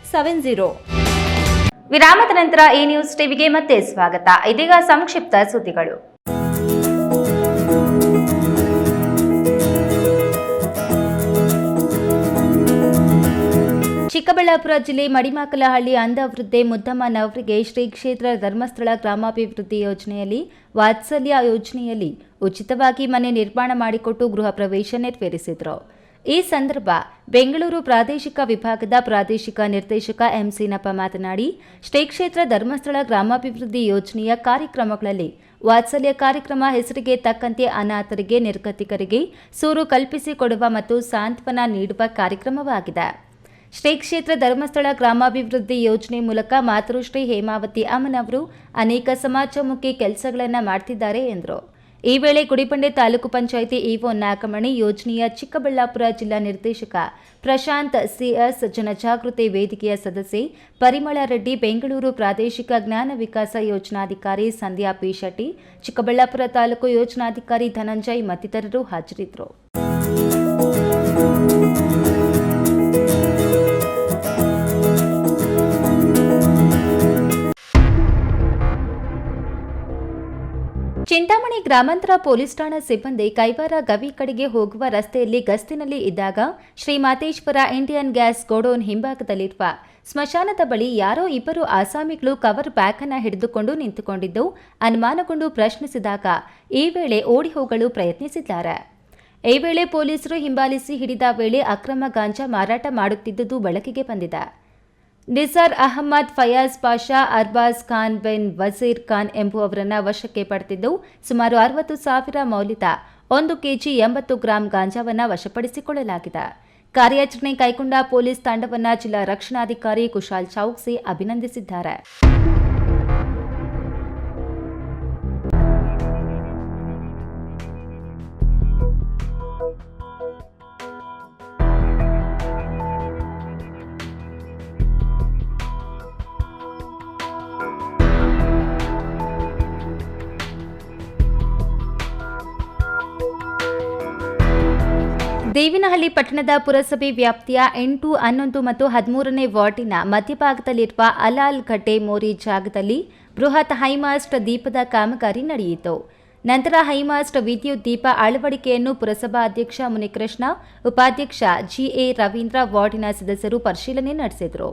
seven zero. ವಿರಾಮದ ನಂತರ ಈ ನ್ಯೂಸ್ ಟಿವಿಗೆ ಮತ್ತೆ ಸ್ವಾಗತ. ಇದೀಗ ಸಂಕ್ಷಿಪ್ತ ಸುದ್ದಿಗಳು. ಚಿಕ್ಕಬಳ್ಳಾಪುರ ಜಿಲ್ಲೆ ಮಡಿಮಾಕಲಹಳ್ಳಿ ಅಂಧವೃದ್ಧೆ ಮುದ್ದಮ್ಮನವರಿಗೆ ಶ್ರೀ ಕ್ಷೇತ್ರ ಧರ್ಮಸ್ಥಳ ಗ್ರಾಮಾಭಿವೃದ್ಧಿ ಯೋಜನೆಯಲ್ಲಿ ವಾತ್ಸಲ್ಯ ಯೋಜನೆಯಲ್ಲಿ ಉಚಿತವಾಗಿ ಮನೆ ನಿರ್ಮಾಣ ಮಾಡಿಕೊಟ್ಟು ಗೃಹ ಪ್ರವೇಶ ನೆರವೇರಿಸಿದರು. ಈ ಸಂದರ್ಭ ಬೆಂಗಳೂರು ಪ್ರಾದೇಶಿಕ ವಿಭಾಗದ ಪ್ರಾದೇಶಿಕ ನಿರ್ದೇಶಕ ಎಂ ಸೀನಪ್ಪ ಮಾತನಾಡಿ, ಶ್ರೀ ಕ್ಷೇತ್ರ ಧರ್ಮಸ್ಥಳ ಗ್ರಾಮಾಭಿವೃದ್ಧಿ ಯೋಜನೆಯ ಕಾರ್ಯಕ್ರಮಗಳಲ್ಲಿ ವಾತ್ಸಲ್ಯ ಕಾರ್ಯಕ್ರಮ ಹೆಸರಿಗೆ ತಕ್ಕಂತೆ ಅನಾಥರಿಗೆ, ನಿರ್ಗತಿಕರಿಗೆ ಸೂರು ಕಲ್ಪಿಸಿಕೊಡುವ ಮತ್ತು ಸಾಂತ್ವನ ನೀಡುವ ಕಾರ್ಯಕ್ರಮವಾಗಿದೆ. ಶ್ರೀ ಕ್ಷೇತ್ರ ಧರ್ಮಸ್ಥಳ ಗ್ರಾಮಾಭಿವೃದ್ಧಿ ಯೋಜನೆ ಮೂಲಕ ಮಾತೃಶ್ರೀ ಹೇಮಾವತಿ ಅಮ್ಮನವರು ಅನೇಕ ಸಮಾಜಮುಖಿ ಕೆಲಸಗಳನ್ನು ಮಾಡ್ತಿದ್ದಾರೆ ಎಂದರು. ಈ ವೇಳೆ ಗುಡಿಬಂಡೆ ತಾಲೂಕು ಪಂಚಾಯಿತಿ ಇಒ ನಾಗಮಣಿ, ಯೋಜನೆಯ ಚಿಕ್ಕಬಳ್ಳಾಪುರ ಜಿಲ್ಲಾ ನಿರ್ದೇಶಕ ಪ್ರಶಾಂತ್ ಸಿಎಸ್, ಜನಜಾಗೃತಿ ವೇದಿಕೆಯ ಸದಸ್ಯೆ ಪರಿಮಳ ರೆಡ್ಡಿ ಬೆಂಗಳೂರು ಪ್ರಾದೇಶಿಕ ಜ್ಞಾನ ವಿಕಾಸ ಯೋಜನಾಧಿಕಾರಿ ಸಂಧ್ಯಾ ಪಿ ಶೆಟ್ಟಿ, ಚಿಕ್ಕಬಳ್ಳಾಪುರ ತಾಲೂಕು ಯೋಜನಾಧಿಕಾರಿ ಧನಂಜಯ್ ಮತ್ತಿತರರು ಹಾಜರಿದ್ದರು. ಚಿಂತಾಮಣಿ ಗ್ರಾಮಾಂತರ ಪೊಲೀಸ್ ಠಾಣಾ ಸಿಬ್ಬಂದಿ ಕೈವಾರ ಗವಿ ಕಡೆಗೆ ಹೋಗುವ ರಸ್ತೆಯಲ್ಲಿ ಗಸ್ತಿನಲ್ಲಿ ಇದ್ದಾಗ Shri Mateshwara Indian gas godown ಹಿಂಭಾಗದಲ್ಲಿರುವ ಸ್ಮಶಾನದ ಬಳಿ ಯಾರೋ ಇಬ್ಬರು ಆಸಾಮಿಗಳು ಕವರ್ ಬ್ಯಾಗ್ ಅನ್ನ ಹಿಡಿದುಕೊಂಡು ನಿಂತುಕೊಂಡಿದ್ದು ಅನುಮಾನಗೊಂಡು ಪ್ರಶ್ನಿಸಿದಾಗ ಈ ವೇಳೆ ಓಡಿ ಹೋಗಲು ಪ್ರಯತ್ನಿಸಿದ್ದಾರೆ. ಈ ವೇಳೆ ಪೊಲೀಸರು ಹಿಂಬಾಲಿಸಿ ಹಿಡಿದ ವೇಳೆ ಅಕ್ರಮ ಗಾಂಜಾ ಮಾರಾಟ ಮಾಡುತ್ತಿದ್ದುದು ಬೆಳಕಿಗೆ ಬಂದಿದೆ. ನಿಸಾರ್ ಅಹಮದ್ ಫಯಾಜ್ ಪಾಷಾ, ಅರ್ಬಾಜ್ ಖಾನ್ ಬಿನ್ ವಜೀರ್ ಖಾನ್ ಎಂಬುವವರನ್ನು ವಶಕ್ಕೆ ಪಡೆದಿದ್ದು, ಸುಮಾರು ಅರವತ್ತು ಸಾವಿರ ಮೌಲ್ಯದ ಒಂದು ಕೆಜಿ ಎಂಬತ್ತು ಗ್ರಾಂ ಗಾಂಜಾವನ್ನು ವಶಪಡಿಸಿಕೊಳ್ಳಲಾಗಿದೆ. ಕಾರ್ಯಾಚರಣೆ ಕೈಗೊಂಡ ಪೊಲೀಸ್ ತಂಡವನ್ನ ಜಿಲ್ಲಾ ರಕ್ಷಣಾಧಿಕಾರಿ ಕುಶಾಲ್ ಚೌಕ್ಸಿ ಅಭಿನಂದಿಸಿದ್ದಾರೆ. ದೇವಿನಹಳ್ಳಿ ಪಟ್ಟಣದ ಪುರಸಭೆ ವ್ಯಾಪ್ತಿಯ ಎಂಟು, ಹನ್ನೊಂದು ಮತ್ತು ಹದಿಮೂರನೇ ವಾರ್ಡಿನ ಮಧ್ಯಭಾಗದಲ್ಲಿರುವ ಅಲಾಲ್ ಘಟ್ಟೆ ಮೋರಿ ಜಾಗದಲ್ಲಿ ಬೃಹತ್ ಹೈಮಾಸ್ಟ್ ದೀಪದ ಕಾಮಗಾರಿ ನಡೆಯಿತು. ನಂತರ ಹೈಮಾಸ್ಟ್ ವಿದ್ಯುತ್ ದೀಪ ಅಳವಡಿಕೆಯನ್ನು ಪುರಸಭಾ ಅಧ್ಯಕ್ಷ ಮುನಿಕೃಷ್ಣ, ಉಪಾಧ್ಯಕ್ಷ ಜಿಎ ರವೀಂದ್ರ, ವಾರ್ಡಿನ ಸದಸ್ಯರು ಪರಿಶೀಲನೆ ನಡೆಸಿದರು.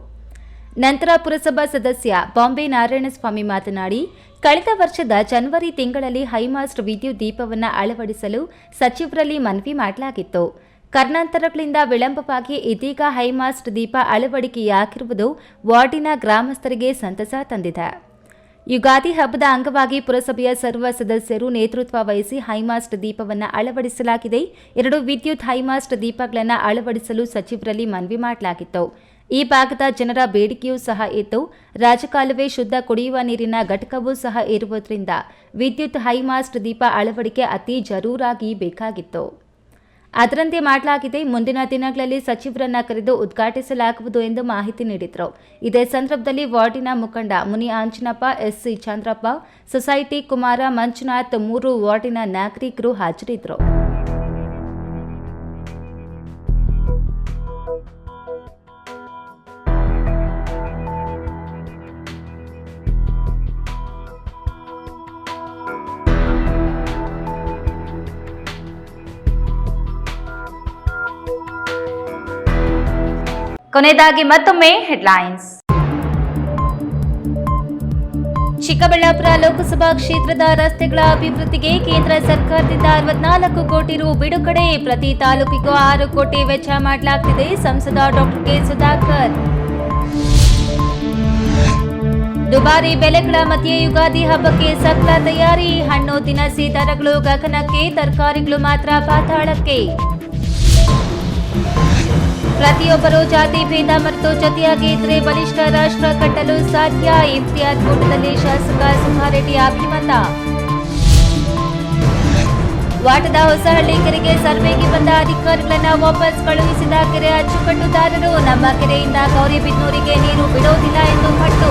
ನಂತರ ಪುರಸಭಾ ಸದಸ್ಯ ಬಾಂಬೆ ನಾರಾಯಣಸ್ವಾಮಿ ಮಾತನಾಡಿ, ಕಳೆದ ವರ್ಷದ ಜನವರಿ ತಿಂಗಳಲ್ಲಿ ಹೈಮಾಸ್ಟ್ ವಿದ್ಯುತ್ ದೀಪವನ್ನು ಅಳವಡಿಸಲು ಸಚಿವರಲ್ಲಿ ಮನವಿ ಮಾಡಲಾಗಿತ್ತು. ಕರ್ನಾಂತರಗಳಿಂದ ವಿಳಂಬವಾಗಿ ಇದೀಗ ಹೈಮಾಸ್ಟ್ ದೀಪ ಅಳವಡಿಕೆಯಾಗಿರುವುದು ವಾರ್ಡಿನ ಗ್ರಾಮಸ್ಥರಿಗೆ ಸಂತಸ ತಂದಿದೆ. ಯುಗಾದಿ ಹಬ್ಬದ ಅಂಗವಾಗಿ ಪುರಸಭೆಯ ಸರ್ವ ಸದಸ್ಯರು ನೇತೃತ್ವ ವಹಿಸಿ ಹೈಮಾಸ್ಟ್ ದೀಪವನ್ನು ಅಳವಡಿಸಲಾಗಿದೆ. ಎರಡು ವಿದ್ಯುತ್ ಹೈಮಾಸ್ಟ್ ದೀಪಗಳನ್ನು ಅಳವಡಿಸಲು ಸಚಿವರಲ್ಲಿ ಮನವಿ ಮಾಡಲಾಗಿತ್ತು. ಈ ಭಾಗದ ಜನರ ಬೇಡಿಕೆಯೂ ಸಹ ಇತ್ತು. ರಾಜಕಾಲುವೆ ಶುದ್ಧ ಕುಡಿಯುವ ನೀರಿನ ಘಟಕವೂ ಸಹ ಇರುವುದರಿಂದ ವಿದ್ಯುತ್ ಹೈಮಾಸ್ಟ್ ದೀಪ ಅಳವಡಿಕೆ ಅತಿ ಜರೂರಾಗಿ ಬೇಕಾಗಿತ್ತು. ಅದರಂತೆ ಮಾಡಲಾಗಿದೆ. ಮುಂದಿನ ದಿನಗಳಲ್ಲಿ ಸಚಿವರನ್ನ ಕರೆದು ಉದ್ಘಾಟಿಸಲಾಗುವುದು ಎಂದು ಮಾಹಿತಿ ನೀಡಿದರು. ಇದೇ ಸಂದರ್ಭದಲ್ಲಿ ವಾರ್ಡಿನ ಮುಖಂಡ ಮುನಿ ಆಂಜನಪ್ಪ, ಎಸ್ಸಿ ಚಂದ್ರಪ್ಪ, ಸೊಸೈಟಿ ಕುಮಾರ ಮಂಜುನಾಥ್ ಮೂರು ವಾರ್ಡಿನ ನಾಗರಿಕರು ಹಾಜರಿದ್ದರು. ಕೊನೆಯದಾಗಿ ಮತ್ತೊಮ್ಮೆ ಹೆಡ್ಲೈನ್ಸ್. ಚಿಕ್ಕಬಳ್ಳಾಪುರ ಲೋಕಸಭಾ ಕ್ಷೇತ್ರದ ರಸ್ತೆಗಳ ಅಭಿವೃದ್ಧಿಗೆ ಕೇಂದ್ರ ಸರ್ಕಾರದಿಂದ ಅರವತ್ನಾಲ್ಕು ಕೋಟಿ ರು ಬಿಡುಗಡೆ. ಪ್ರತಿ ತಾಲೂಕಿಗೂ ಆರು ಕೋಟಿ ವೆಚ್ಚ ಮಾಡಲಾಗ್ತಿದೆ ಸಂಸದ ಡಾಕ್ಟರ್ ಕೆ. ಸುಧಾಕರ್. ದುಬಾರಿ ಬೆಲೆಗಳ ಮಧ್ಯೆ ಯುಗಾದಿ ಹಬ್ಬಕ್ಕೆ ಸಕಲ ತಯಾರಿ. ಹಣ್ಣು, ದಿನಸಿ ದರಗಳು ಗಗನಕ್ಕೆ, ತರಕಾರಿಗಳು ಮಾತ್ರ ಪಾತಾಳಕ್ಕೆ. ಪ್ರತಿಯೊಬ್ಬರು ಜಾತಿ, ಭೇದ ಮತ್ತು ಜೊತೆಯಾಗಿ ಇದ್ರೆ ಬಲಿಷ್ಠ ರಾಷ್ಟ್ರ ಕಟ್ಟಲು ಸಾಧ್ಯ? ಇಮ್ತಿಯಾದ್ ಕೂಟದಲ್ಲಿ ಶಾಸಕ ಸುಮಾರೆಡ್ಡಿ ಅಭಿಮತ. ವಾಟದ ಹೊಸಹಳ್ಳಿ ಕೆರೆಗೆ ಸರ್ವೆಗೆ ಬಂದ ಅಧಿಕಾರಿಗಳನ್ನ ವಾಪಸ್ ಕಳುಹಿಸಿದ ಕೆರೆ ಅಚ್ಚುಕಟ್ಟುದಾರರು, ನಮ್ಮ ಕೆರೆಯಿಂದ ಗೌರಿಬಿದ್ನೂರಿಗೆ ನೀರು ಬಿಡೋದಿಲ್ಲ ಎಂದು ಪಟ್ಟು.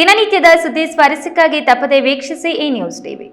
ದಿನನಿತ್ಯದ ಸುದ್ದಿ ಸ್ವಾರಸ್ಯಕ್ಕಾಗಿ ತಪ್ಪದೆ ವೀಕ್ಷಿಸಿ ಈ ನ್ಯೂಸ್ ಟಿವಿ.